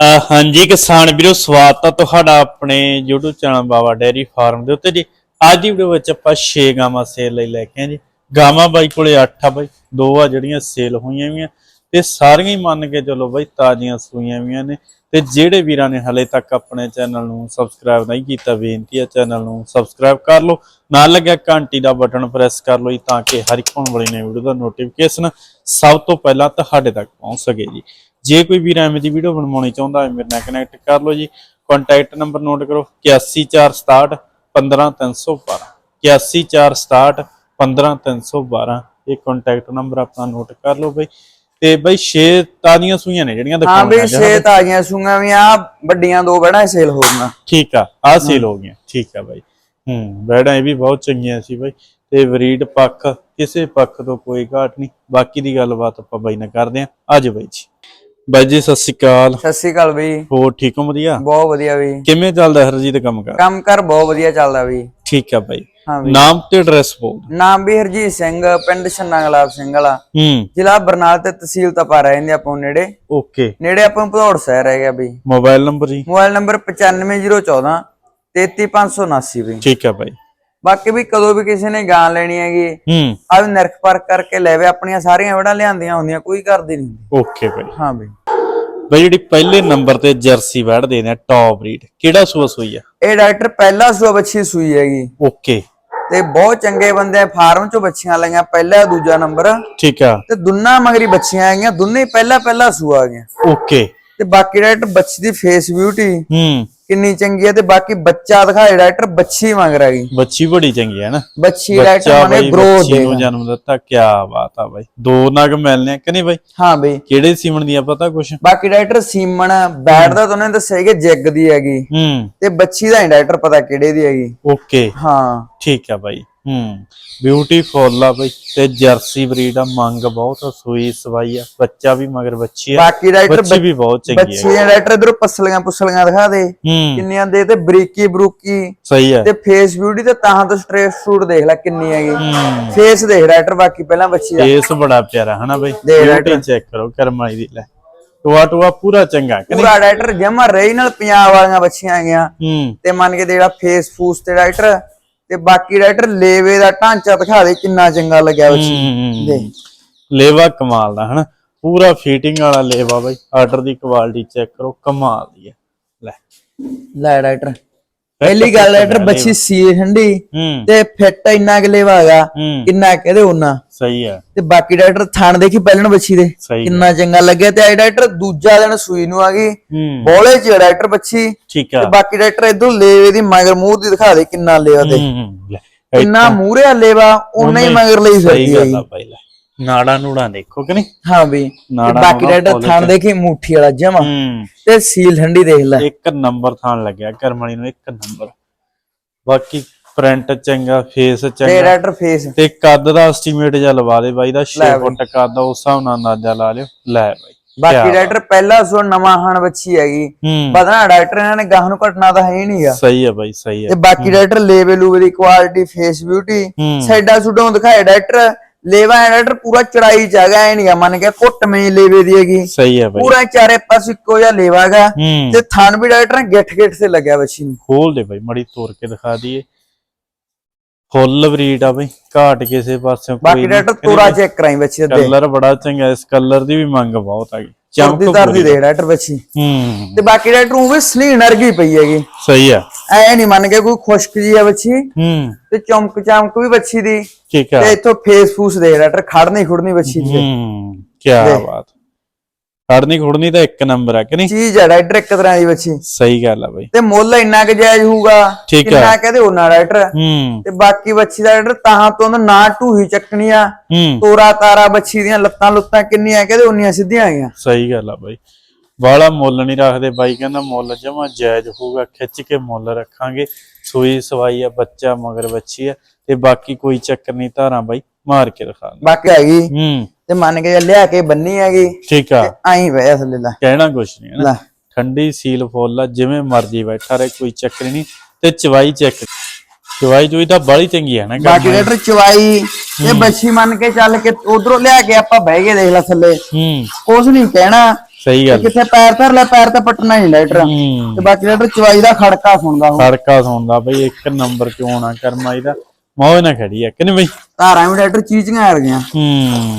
ਹਾਂਜੀ, ਕਿਸਾਨ ਵੀਰੋ, ਸਵਾਗਤ ਹੈ ਤੁਹਾਡਾ ਆਪਣੇ YouTube channel Baba dairy farm ਦੇ ਉੱਤੇ ਜੀ। ਅੱਜ ਦੀ ਵੀਡੀਓ ਵਿੱਚ ਆਪਾਂ 6 ਗਾਵਾਂ ਸੇਲ ਲਈ ਲੈ ਕੇ ਆਏ ਜੀ। ਗਾਵਾਂ ਬਾਈ ਕੋਲੇ 8 ਆ ਬਾਈ, ਦੋ ਆ ਜਿਹੜੀਆਂ ਸੇਲ ਹੋਈਆਂ ਵੀਆਂ। ਤੇ ਸਾਰੀਆਂ ਹੀ ਮੰਨ ਕੇ ਚਲੋ ਬਾਈ, ਤਾਜ਼ੀਆਂ ਸੂਈਆਂ ਵੀਆਂ ਨੇ। ਤੇ ਜਿਹੜੇ ਵੀਰਾਂ ਨੇ ਹਲੇ ਤੱਕ ਆਪਣੇ ਚੈਨਲ ਨੂੰ ਸਬਸਕ੍ਰਾਈਬ ਨਹੀਂ ਕੀਤਾ, ਬੇਨਤੀ ਹੈ ਚੈਨਲ ਨੂੰ ਸਬਸਕ੍ਰਾਈਬ ਕਰ ਲਓ। ਨਾਲ ਲੱਗਿਆ ਘੰਟੀ ਦਾ ਬਟਨ ਪ੍ਰੈਸ ਕਰ ਲਓ ਜੀ, ਤਾਂ ਕਿ ਹਰ ਇੱਕ ਆਉਣ ਵਾਲੀ ਨਵੀਂ ਵੀਡੀਓ ਦਾ ਨੋਟੀਫਿਕੇਸ਼ਨ ਸਭ ਤੋਂ ਪਹਿਲਾਂ ਤੁਹਾਡੇ ਤੱਕ ਪਹੁੰਚ ਸਕੇ ਜੀ। ਜੇ ਕੋਈ ਵੀਰ ਐਵੇਂ ਦੀ ਵੀਡੀਓ ਬਣਵਾਉਣੀ ਚਾਹੁੰਦਾ ਹੈ ਮੇਰੇ ਨਾਲ ਕਨੈਕਟ ਕਰ ਲਓ ਜੀ। ਕੰਟੈਕਟ ਨੰਬਰ ਨੋਟ ਕਰੋ 814661 15312 814661 15312 ਇਹ ਕੰਟੈਕਟ ਨੰਬਰ ਆਪਣਾ ਨੋਟ ਕਰ ਲਓ ਬਈ। ਤੇ ਬਈ 6 ਤਾਜ਼ੀਆਂ ਸੂਈਆਂ ਨੇ ਜਿਹੜੀਆਂ ਹਾਂ ਵੀ ਅੱਜ, ਛੇ ਹਨਾ? ਤਾਜ਼ੀਆਂ ਸੂਈਆਂ ਵੀ ਆ ਵੱਡੀਆਂ ਦੋ ਬੜਾ ਸੇਲ ਹੋ ਗਈਆਂ ਠੀਕ ਆ ਆ ਸੇਲ ਹੋ ਗਈਆਂ ਠੀਕ ਆ ਬਾਈ। ਹੂੰ ਬੈੜਾਂ ਇਹ ਵੀ ਬਹੁਤ ਚੰਗੀਆਂ ਸੀ ਬਾਈ। ਤੇ ਵਰੀਡ ਪੱਖ ਕਿਸੇ ਪੱਖ ਤੋਂ ਕੋਈ ਘਾਟ ਨਹੀਂ। ਬਾਕੀ ਦੀ ਗੱਲਬਾਤ ਆਪਾਂ ਬਾਈ ਨਾਲ ਕਰਦੇ ਆਂ। ਅੱਜ ਬਾਈ ਜੀ। ਬਾਈ ਜੀ ਸਤਿ ਸ਼੍ਰੀ ਅਕਾਲ। ਸਤਿ ਸ਼੍ਰੀ ਅਕਾਲ ਵੀ ਹੋਰ ਠੀਕ ਹੋ ਵਧੀਆ? ਬਹੁਤ ਵਧੀਆ ਵੀ ਕਿਵੇਂ ਚੱਲਦਾ ਹਰਜੀਤ ਕੰਮ ਕਰ? ਕੰਮ ਕਰ ਬਹੁਤ ਵਧੀਆ ਚੱਲਦਾ ਵੀ ਠੀਕ ਆ ਬਾਈ। ਨਾਮ ਤੇ ਐਡਰੈਸ ਬੋਲ ਨਾਮ ਵੀ ਹਰਜੀਤ ਸਿੰਘ ਪਿੰਡ ਛੰਨਾ ਗੁਲਾਬ ਸਿੰਘ ਵਾਲਾ। ਹੂੰ। ਜ਼ਿਲ੍ਹਾ ਬਰਨਾਲ ਤੇ ਤਹਿਸੀਲ ਤਪਾ ਰਹਿੰਦੇ ਆਪਾਂ ਨੇੜੇ। ਓਕੇ। ਨੇੜੇ ਆਪਾਂ ਭਦੌੜ ਸ਼ਹਿਰ ਹੈਗਾ ਵੀ ਮੋਬਾਈਲ ਨੰਬਰ ਜੀ? ਮੋਬਾਈਲ ਨੰਬਰ 95014 33579 ਵੀ ਠੀਕ ਆ ਬਾਈ। ਬਾਕੀ ਵੀ ਕਦੋਂ ਵੀ ਕਿਸੇ ਨੇ ਗਾਂ ਲੈਣੀ ਹੈਗੀ ਹੂੰ। ਆ ਵੀ ਨਿਰਖ ਪਰਖ ਕਰਕੇ ਲੈਵੇ ਆਪਣੀਆਂ ਸਾਰੀਆਂ ਵੜਾਂ ਲਿਆਂਦੀਆਂ ਹੁੰਦੀਆਂ ਕੋਈ ਕਰਦੀ ਨਹੀਂ ਓਕੇ ਬਾਈ। ਹਾਂ ਵੀ ਬਾਈ ਜਿਹੜੀ ਪਹਿਲੇ ਨੰਬਰ ਤੇ ਜਰਸੀ ਵੜ ਦੇ ਨੇ ਟੌਪ ਰੀਡ ਕਿਹੜਾ ਸੂਆ ਸੂਈ ਆ? ਇਹ ਡਾਕਟਰ ਪਹਿਲਾ ਸੂਆ ਬੱਚੀ ਸੂਈ ਹੈਗੀ। ਓਕੇ। ਤੇ ਬਹੁਤ ਚੰਗੇ ਬੰਦੇ ਫਾਰਮ ਚੋਂ ਬੱਚੀਆਂ ਲਈਆਂ ਪਹਿਲਾ ਦੂਜਾ ਨੰਬਰ। ਠੀਕ ਆ। ਤੇ ਦੁੰਨਾ ਮਗਰੀ ਬੱਚੀਆਂ ਆਈਆਂ ਦੋਨੇ ਪਹਿਲਾ ਪਹਿਲਾ ਸੂਆ ਆ ਗਿਆ ਓਕੇ। ਤੇ ਬਾਕੀ ਡਾਕਟਰ ਬੱਚੀ ਦੀ ਫੇਸ ਬਿਊਟੀ ਹੂੰ। ਕਿੰਨੀ ਚੰਗੀ ਹੈ ਤੇ ਬਾਕੀ ਬੱਚਾ ਦਿਖਾਏ ਡਾਕਟਰ ਬੱਚੀ ਮੰਗ ਰਹੀ ਬੱਚੀ ਬੜੀ ਚੰਗੀ ਹੈ ਨਾ। ਬੱਚੀ ਡਾਕਟਰ ਮਨੇ ਗਰੋਥ ਬੱਚੀ ਨੂੰ ਦੇ ਜਨਮ ਦਿੱਤਾ ਕੀ ਬਾਤ ਆ ਬਾਈ। ਦੋ ਨਗ ਮਿਲਨੇ ਆ ਕਿ ਨਹੀਂ ਬਾਈ? ਹਾਂ ਬਈ। ਕਿਹੜੇ ਸੀਮਣ ਦੀਆਂ ਪਤਾ ਕੁਛ? ਬਾਕੀ ਡਾਕਟਰ ਸੀਮਨ ਬੈਠ ਦਾ ਤੁਹਾਨੂੰ ਦੱਸਿਆ ਕਿ ਜੈਗ ਦੀ ਹੈਗੀ। ਹੂੰ। ਤੇ ਬੱਚੀ ਦਾ ਡਾਕਟਰ ਪਤਾ ਕਿਹੜੇ ਦੀ ਹੈਗੀ। ਓਕੇ। ਹਾਂ। ਠੀਕ ਆ ਬਾਈ। ਹੂੰ ਬਿਊਟੀਫੁਲ ਆ ਬਾਈ ਤੇ ਜਰਸੀ ਬਰੀਡ ਆ ਮੰਗ ਬਹੁਤ ਆ, ਸੂਈ ਸਵਾਈ ਆ ਬੱਚਾ ਵੀ ਮਗਰ ਬੱਚੀ ਆ ਬਾਕੀ ਡਾਕਟਰ ਬੱਚੀ ਵੀ ਬਹੁਤ ਚੰਗੀ ਬੱਚੀ ਹੈ ਦੇ ਡਾਕਟਰ ਇਧਰ ਪਸਲੀਆਂ ਪੁਸਲੀਆਂ ਦਿਖਾ ਦੇ ਕਿੰਨੀਆਂ ਦੇ ਤੇ ਬਰੀਕੀ ਬਰੂਕੀ ਸਹੀ ਹੈ ਤੇ ਫੇਸ ਬਿਊਟੀ ਤੇ ਤਾਂ ਤੋਂ ਸਟ੍ਰੇਟ ਸ਼ੂਟ ਦੇਖ ਲੈ ਕਿੰਨੀ ਹੈਗੀ। ਫੇਸ ਦੇਖ ਡਾਕਟਰ ਬਾਕੀ ਪਹਿਲਾਂ ਬੱਚੀ ਦਾ ਫੇਸ ਬੜਾ ਪਿਆਰਾ ਹਨਾ ਬਾਈ? ਬਿਊਟੀ ਚੈੱਕ ਕਰੋ ਕਰਮਾਈ ਦੀ ਲੈ। ਟੋਆ ਟੋਆ ਪੂਰਾ ਚੰਗਾ ਪੂਰਾ ਡਾਕਟਰ ਜਮਾ ਰਹੀ ਨਾਲ ਪੰਜਾਬ ਵਾਲੀਆਂ ਬੱਚੀਆਂ ਆਈਆਂ ਤੇ ਮੰਨ ਕੇ ਜਿਹੜਾ ਫੇਸ ਫੂਸ ਤੇ ਡਾਕਟਰ ਤੇ ਬਾਕੀ ਡਾਕਟਰ ਲੇਵੇ ਦਾ ਢਾਂਚਾ ਦਿਖਾ ਦੇ ਕਿੰਨਾ ਚੰਗਾ ਲੱਗਿਆ ਹੂੰ। ਦੇ ਲੇਵਾ ਕਮਾਲ ਦਾ ਹਨਾ? ਪੂਰਾ ਫਿਟਿੰਗ ਵਾਲਾ ਲੇਵਾ ਬਾਈ। ਆਰਡਰ ਦੀ ਕੁਆਲਿਟੀ ਚੈੱਕ ਕਰੋ ਕਮਾਲ ਦੀ ਹੈ। ਲੈ। ਲੈ ਡਾਕਟਰ ਪਹਿਲੀ ਗੱਲ ਡਾਕਟਰ ਬੱਚੀ ਸੀ ਠੰਡੀ ਹੂੰ। ਤੇ ਫਿੱਟ ਇੰਨਾ ਕਿ ਲੇਵਾ ਹੈਗਾ ਹੂੰ। ਕਿੰਨਾ ਕਹਦੇ ਉਹਨਾਂ ਸਹੀ ਹੈ। ਤੇ ਬਾਕੀ ਡਾਕਟਰ ਥਾਣ ਦੇਖੀ ਪਹਿਲਣ ਬੱਚੀ ਦੇ ਕਿੰਨਾ ਚੰਗਾ ਲੱਗਿਆ ਤੇ ਆਈ ਡਾਕਟਰ ਦੂਜਾ ਦਿਨ ਸੂਈ ਨੂੰ ਆ ਗਈ। ਹੂੰ। ਬੋਲੇ ਚ ਡਾਕਟਰ ਬੱਚੀ। ਠੀਕ ਆ। ਤੇ ਬਾਕੀ ਡਾਕਟਰ ਇਧਰ ਲੇਵੇ ਦੀ ਮਗਰ ਮੂੰਹ ਦੀ ਦਿਖਾ ਦੇ ਕਿੰਨਾ ਲੇਵਾ ਤੇ। ਹੂੰ ਕਿੰਨਾ ਮੂਹਰੇ ਲੇਵਾ ਉਹਨਾਂ ਹੀ ਮਗਰ ਲਈ ਸਹੀ ਗੱਲ ਆ ਲੈ। ਨਾੜਾ ਨੂੜਾ ਦੇਖੋ ਕਿ ਨਹੀਂ? ਹਾਂ ਵੀ ਤੇ ਨਾੜਾਂ ਬਾਕੀ ਡਾਕਟਰ ਥਾਣ ਦੇਖੀ ਮੁੱਠੀ ਵਾਲਾ ਜਮਾ। ਤੇ ਸੀਲ ਠੰਡੀ ਦੇਖ ਲੈ। ਇੱਕ ਨੰਬਰ ਥਾਣ ਲੱਗਿਆ ਕਰਮਣੀ ਨੂੰ ਇੱਕ ਨੰਬਰ। ਬਾਕੀ ਪ੍ਰਿੰਟ ਚੰਗਾ ਫੇਸ ਤੇ ਚੰਗਾ। ਡਾਕਟਰ ਫੇਸ ਤੇ ਕੱਦ ਦਾ ਐਸਟੀਮੇਟ ਜਾਂ ਲਵਾ ਦੇ ਬਾਈ ਦਾ 6 ਫੁੱਟ ਕੱਦ ਆ ਉਸ ਹਿਸਾਬ ਨਾਲ ਅੰਦਾਜ਼ਾ ਲਾ ਲਿਓ। ਲੈ ਬਾਈ ਬਾਕੀ ਡਾਕਟਰ ਪਹਿਲਾ ਸੋ ਨਵਾਂ ਹਣ ਬੱਚੀ ਹੈਗੀ। ਪਤਾ ਡਾਕਟਰ ਇਹਨਾਂ ਨੇ ਗਾਹ ਨੂੰ ਘਟਣਾ ਤਾਂ ਹੈ ਹੀ ਨਹੀਂਗਾ ਸਹੀ ਹੈ ਬਾਈ ਸਹੀ ਤੇ ਹੈ। ਬਾਕੀ ਡਾਕਟਰ ਲੇਵੇ ਲੂਵੇ ਦੀ ਕੁਆਲਿਟੀ ਫੇਸ ਬਿਊਟੀ ਸਾਈਡਾਂ ਸੁਡੋਂ ਦਿਖਾਏ ਡਾਕਟਰ। ਲੇਵਾ ਡਾਕਟਰ ਪੂਰਾ ਚੜਾਈ ਚ ਹੈਗਾ ਐ ਨਹੀਂਗਾ ਮੰਨ ਕੇ ਘੁੱਟ ਮੇ ਲੇਵੇ ਦੀ ਹੈਗੀ। ਸਹੀ ਹੈ ਬਾਈ। ਪੂਰਾ ਚਾਰੇ ਪਾਸੇ ਇੱਕੋ ਜਿਹਾ ਲੇਵਾ ਹੈਗਾ। ਤੇ ਥਣ ਵੀ ਡਾਕਟਰ ਨੇ ਗਿੱਠ ਗਿੱਠ ਤੇ ਲੱਗਿਆ ਬੱਚੀ ਨੂੰ। ਖੋਲ ਦੇ ਬਾਈ ਮੜੀ ਤੋੜ ਕੇ ਦਿਖਾ ਦਈਏ। ਫੁੱਲ ਬਰੀਡ ਆ ਬਾਈ ਘਾਟ ਕਿਸੇ ਕੋਈ ਬਾਕੀ ਡਾਕਟਰ ਤੋਰਾ ਚੈੱਕ ਕਰਾਈ ਬੱਚੀ ਦੇ। ਕਲਰ ਬੜਾ ਚੰਗਾ ਇਸ ਕਲਰ ਦੀ ਵੀ ਮੰਗ ਬਹੁਤ ਆ ਗਈ ਚਮਕਦੀ ਚਮਕ ਤਰਦੀ ਦੇ ਡਾਕਟਰ ਬੱਚੀ ਹੂੰ। ਤੇ ਬਾਕੀ ਡਾਕਟਰ ਉਹ ਵੀ ਸਲੀਨ ਅਰਗੀ ਪਈ ਹੈਗੀ। ਸਹੀ ਆ। ਐ ਨਹੀਂ ਮੰਨ ਕੇ ਕੋਈ ਖੁਸ਼ਕ ਜੀ ਆ ਬੱਚੀ। ਹੂੰ। ਤੇ ਚਮਕ ਚਮਕ ਵੀ ਬੱਚੀ ਦੀ। ਠੀਕ ਆ। ਤੇ ਇਥੋਂ ਫੇਸ ਫੂਸ ਦੇ ਡਾਕਟਰ ਖੜਨੀ ਖੁੜਨੀ ਬੱਚੀ ਦੀ। ਹੂੰ ਕੀ ਬਾਤ। ਖੜਨੀ ਖੁੜਨੀ ਤਾਂ ਇੱਕ ਨੰਬਰ ਆ ਕਿ ਨਹੀਂ? ਚੀਜ਼ ਹੈ ਡਾਕਟਰ ਇੱਕ ਤਰ੍ਹਾਂ ਦੀ ਬੱਚੀ। ਸਹੀ ਗੱਲ ਆ ਬਾਈ। ਤੇ ਮੁੱਲ ਇੰਨਾ ਕੁ ਜਾਇਜ਼ ਹੋਊਗਾ ਆ। ਕਿੰਨਾ ਕਹਦੇ ਉਹਨਾਂ ਹੂੰ। ਤੇ ਬਾਕੀ ਬੱਚੀ ਦਾ ਡਾਕਟਰ ਤਾਂ ਤੋਂ ਨਾ ਢੂਹੀ ਚੱਕਣੀ ਆ ਤੋਰਾ ਤਾਰਾ ਬੱਚੀ ਦੀਆਂ ਲੱਤਾਂ ਲੁੱਤਾਂ ਕਿੰਨੀਆਂ ਕਹਦੇ ਉਨੀਆਂ ਸਿੱਧੀਆਂ ਆਈਆਂ। ਸਹੀ ਗੱਲ ਆ ਬਾਈ। ਬਾਲਾ ਮੁੱਲ ਨਹੀਂ ਰੱਖਦੇ ਬਾਈ ਕਹਿੰਦਾ ਮੁੱਲ ਜਮਾ ਜਾਇਜ਼ ਹੋਊਗਾ ਖਿੱਚ ਕੇ ਮੁੱਲ ਰੱਖਾਂਗੇ। ਸੂਈ ਸਵਾਈ ਆ ਬੱਚਾ ਮਗਰ ਬੱਚੀ ਆ ਤੇ ਬਾਕੀ ਕੋਈ ਚੱਕਰ ਨਹੀਂ ਧਾਰਾਂ ਬਾਈ ਮਾਰ ਕੇ ਦੇ ਬਾਕੀ ਹੈਗੀ। ਹੂੰ। ਤੇ ਮੰਨ ਕੇ ਲਿਆ ਕੇ ਬੰਨੀ ਹੈਗੀ ਠੀਕ ਆ। ਆਈ ਵੈ ਥੱਲੇ ਲੈ। ਕਹਿਣਾ ਕੁਛ ਨਹੀਂ ਹੈ ਨਾ। ਠੰਡੀ ਸੀਲ ਫੁੱਲ ਆ ਜਿਵੇਂ ਮਰਜ਼ੀ ਬੈਠਾ ਰਹੇ ਕੋਈ ਚੱਕਰ ਨਹੀਂ ਤੇ ਚਵਾਈ ਚੈੱਕ। ਚਵਾਈ ਚੋਈ ਤਾਂ ਬੜੀ ਚੰਗੀ ਹੈ ਨਾ ਬਾਕੀ ਡਾਕਟਰ ਚਵਾਈ ਇਹ ਬੱਚੀ ਮੰਨ ਕੇ ਚੱਲ ਕੇ ਉਧਰੋਂ ਲਿਆ ਕੇ ਆਪਾਂ ਬਹਿ ਕੇ ਦੇਖ ਲੈ ਥੱਲੇ। ਹੂੰ। ਕੁਛ ਨਹੀਂ ਕਹਿਣਾ। ਸਹੀ ਗੱਲ। ਕਿੱਥੇ ਪੈਰ ਧਰ ਲੈ ਪੈਰ ਤਾਂ ਪਟਣਾ ਨਹੀਂ ਡਾਕਟਰ। ਹੂੰ। ਤੇ ਬਾਕੀ ਡਾਕਟਰ ਚਵਾਈ ਦਾ ਖੜਕਾ ਸੁਣਦਾ ਉਹ ਖੜਕਾ ਸੁਣਦਾ ਬਈ ਇੱਕ ਨੰਬਰ ਚੋਣਾ ਕਰਮਾਈ ਦਾ? ਮੌਜ ਨਾ ਖੜੀ ਆ ਕਿ ਨਹੀਂ ਬਈ? ਧਾਰਾਂ ਵੀ ਡਾਕਟਰ ਚੀਜ਼ੀਆਂ ਆ ਗਈਆਂ ਹੂੰ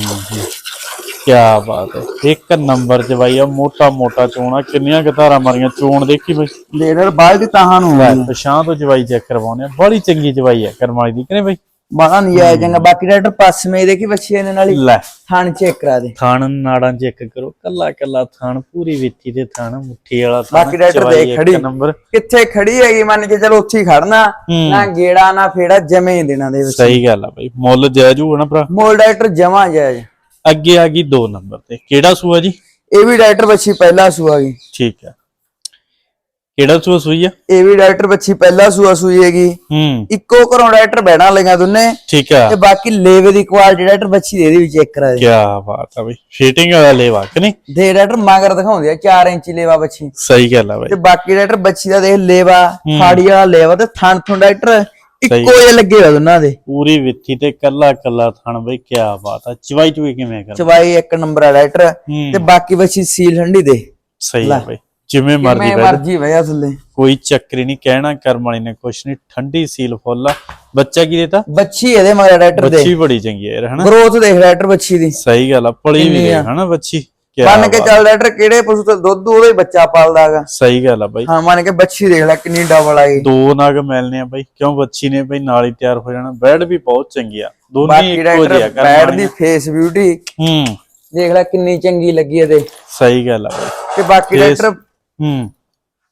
ਕੀ ਬਾਤ ਹੈ। ਇੱਕ ਨੰਬਰ ਚ ਬਾਈ ਆ ਮੋਟਾ ਮੋਟਾ ਚੋਣਾ ਕਿੰਨੀਆਂ ਗਤਾਰਾਂ ਮਾਰੀਆਂ ਚੋਣ ਦੇਖੀ ਬਈ। ਡਾਕਟਰ ਬਾਅਦ ਦੀ ਤਾਹਾਂ ਨੂੰ ਪਛਾਂ ਤੋਂ ਜਵਾਈ ਚੈੱਕ ਕਰਵਾਉਣੇ ਆ। ਬੜੀ ਚੰਗੀ ਜਵਾਈ ਆ ਕਰਮਾਈ ਦੀ ਕਿ ਨਹੀਂ ਬਈ? ਬਾਹਰ ਨਹੀਂ ਆਇਆ ਚੰਗਾ ਬਾਕੀ ਡਾਕਟਰ ਪਸਮੇ ਦੇਖੀ ਬੱਚੀ ਇਹਨਾਂ ਨਾਲ ਹੀ ਲੈ। ਥਣ ਚੈੱਕ ਕਰਾ ਦੇ। ਥਾਣ ਨਾੜਾਂ ਚੈੱਕ ਕਰੋ। ਕੱਲਾ ਕੱਲਾ ਥਾਣ ਪੂਰੀ ਵਿੱਥੀ ਤੇ ਥਾਣ ਮੁੱਠੀ ਵਾਲਾ ਥਾਣ ਬਾਕੀ ਡਾਕਟਰ ਦੇਖ ਖੜੀ। ਨੰਬਰ। ਕਿੱਥੇ ਖੜੀ ਹੈਗੀ ਮੰਨ ਕੇ ਚਲੋ ਉੱਥੇ ਹੀ ਖੜਨਾ। ਹੂੰ। ਨਾ ਗੇੜਾ ਨਾ ਫੇੜਾ ਜਮੇ ਹੀ ਦੇਣਾ ਦੇ ਵਿੱਚ। ਸਹੀ ਗੱਲ ਆ ਬਈ। ਮੁੱਲ ਜਾਇਜ਼ ਹੋਊਗਾ ਨਾ ਭਰਾ? ਮੋਲ ਡਾਕਟਰ ਜਮਾ ਜਾਇਜ਼। ਅੱਗੇ ਆ ਗਈ 2 ਨੰਬਰ ਤੇ। ਕਿਹੜਾ ਸੂਆ ਜੀ? ਇਹ ਵੀ ਡਾਕਟਰ ਬੱਚੀ ਪਹਿਲਾ ਸੂਆ ਗਈ ਠੀਕ ਆ। ਕਿਹੜਾ ਸੂਆ ਸੂਈ ਆ? ਇਹ ਵੀ ਡਾਕਟਰ ਬੱਚੀ ਪਹਿਲਾ ਸੂਆ ਸੂਈ ਹੈਗੀ। ਹੂੰ। ਇੱਕੋ ਘਰੋਂ ਡਾਕਟਰ ਬੈਣਾ ਲਈਆਂ ਦੋਨੇ। ਠੀਕ ਆ। ਤੇ ਬਾਕੀ ਲੇਵੇ ਦੀ ਕੁਆਲਿਟੀ ਡਾਕਟਰ ਬੱਚੀ ਦੇ ਇਹਦੇ ਵੀ ਚੈੱਕ ਕਰਾ ਦੇ ਕੀ ਬਾਤ ਆ ਬਈ। ਫਿਟਿੰਗ ਵਾਲਾ ਲੇਵਾ ਕਿ ਨਹੀਂ? ਦੇ ਡਾਕਟਰ ਮਗਰ ਦਿਖਾਉਂਦੇ ਆ 4 ਇੰਚੀ ਲੇਵਾ ਬੱਚੀ। ਸਹੀ ਗੱਲ ਆ ਬਈ। ਤੇ ਬਾਕੀ ਡਾਕਟਰ ਬੱਚੀ ਦਾ ਦੇਖ ਲੇਵਾ ਫਾੜੀ ਵਾਲਾ ਲੇਵਾ ਤੇ ਥਣ ਥਣ ਡਾਕਟਰ ਇੱਕੋ ਜਿਹਾ ਲੱਗੇ ਹੋਇਆ ਦੋਨਾਂ ਦੇ। ਪੂਰੀ ਵਿੱਥੀ ਤੇ ਕੱਲਾ ਕੱਲਾ ਥਣ ਬਈ ਕੀ ਬਾਤ ਆ। ਚਵਾਈ ਚੁਈ ਕਿਵੇਂ ਕਰ ਚਵਾਈ ਇੱਕ ਨੰਬਰ ਆ ਡਾਕਟਰ। ਤੇ ਬਾਕੀ ਬੱਚੀ ਸੀਲ ਠੰਡੀ ਦੇ। ਸਹੀ ਆ ਬਈ। ਜਿਵੇਂ ਮਰਜ਼ੀ ਮੈਂ ਬੈ ਮਰਜ਼ੀ ਵਇਆ ਥੱਲੇ। ਕੋਈ ਚੱਕਰ ਹੀ ਨਹੀਂ ਕਹਿਣਾ ਕਰਮ ਵਾਲੀ ਨੇ ਕੁਛ ਨਹੀਂ ਠੰਡੀ ਸੀਲ ਫੁੱਲ ਆ। ਬੱਚਾ ਕੀ ਦੇਤਾ? ਬੱਚੀ ਇਹਦੇ ਮਗਰ ਡਾਕਟਰ ਦੇ ਬੱਚੀ ਬੜੀ ਚੰਗੀ ਹੈ ਯਾਰ ਹਨਾ? ਗਰੋਥ ਦੇਖ ਡਾਕਟਰ ਬੱਚੀ ਦੀ। ਸਹੀ ਗੱਲ ਆ ਪਲੀ ਵੀ ਆ? ਹਨਾ ਬੱਚੀ? ਮੰਨ ਕੇ ਚੱਲ ਡਾਕਟਰ ਕਿਹੜੇ ਪਸ਼ੂ ਤੋਂ ਦੁੱਧ ਉਹਦਾ ਹੀ ਬੱਚਾ ਪਾਲਦਾਗਾ ਸਹੀ ਗੱਲ ਆ ਬਾਈ। ਹਾਂ ਮੰਨ ਕੇ ਬੱਚੀ ਦੇਖ ਲੈ ਕਿੰਨੀ ਡਬਲ ਆਈ ਦੋ ਨਗ ਮਿਲਨੇ ਆ ਬਾਈ ਕਿਉਂ ਬੱਚੀ ਨੇ ਬਾਈ ਨਾਲ ਹੀ ਤਿਆਰ ਹੋ ਜਾਣਾ? ਬੈਡ ਵੀ ਬਹੁਤ ਚੰਗੀ ਆ ਦੋਨੇ ਇੱਕੋ ਜਿਹੇ ਕਰਮ ਬੈਡ। ਦੀ ਫੇਸ ਬਿਊਟੀ ਹੂੰ। ਦੇਖ ਲੈ ਕਿੰਨੀ ਚੰਗੀ ਲੱਗੀ ਇਹਦੇ। ਸਹੀ ਗੱਲ ਆ ਬਾਈ। ਤੇ ਬਾਕੀ ਡਾਕਟਰ ਹੂੰ।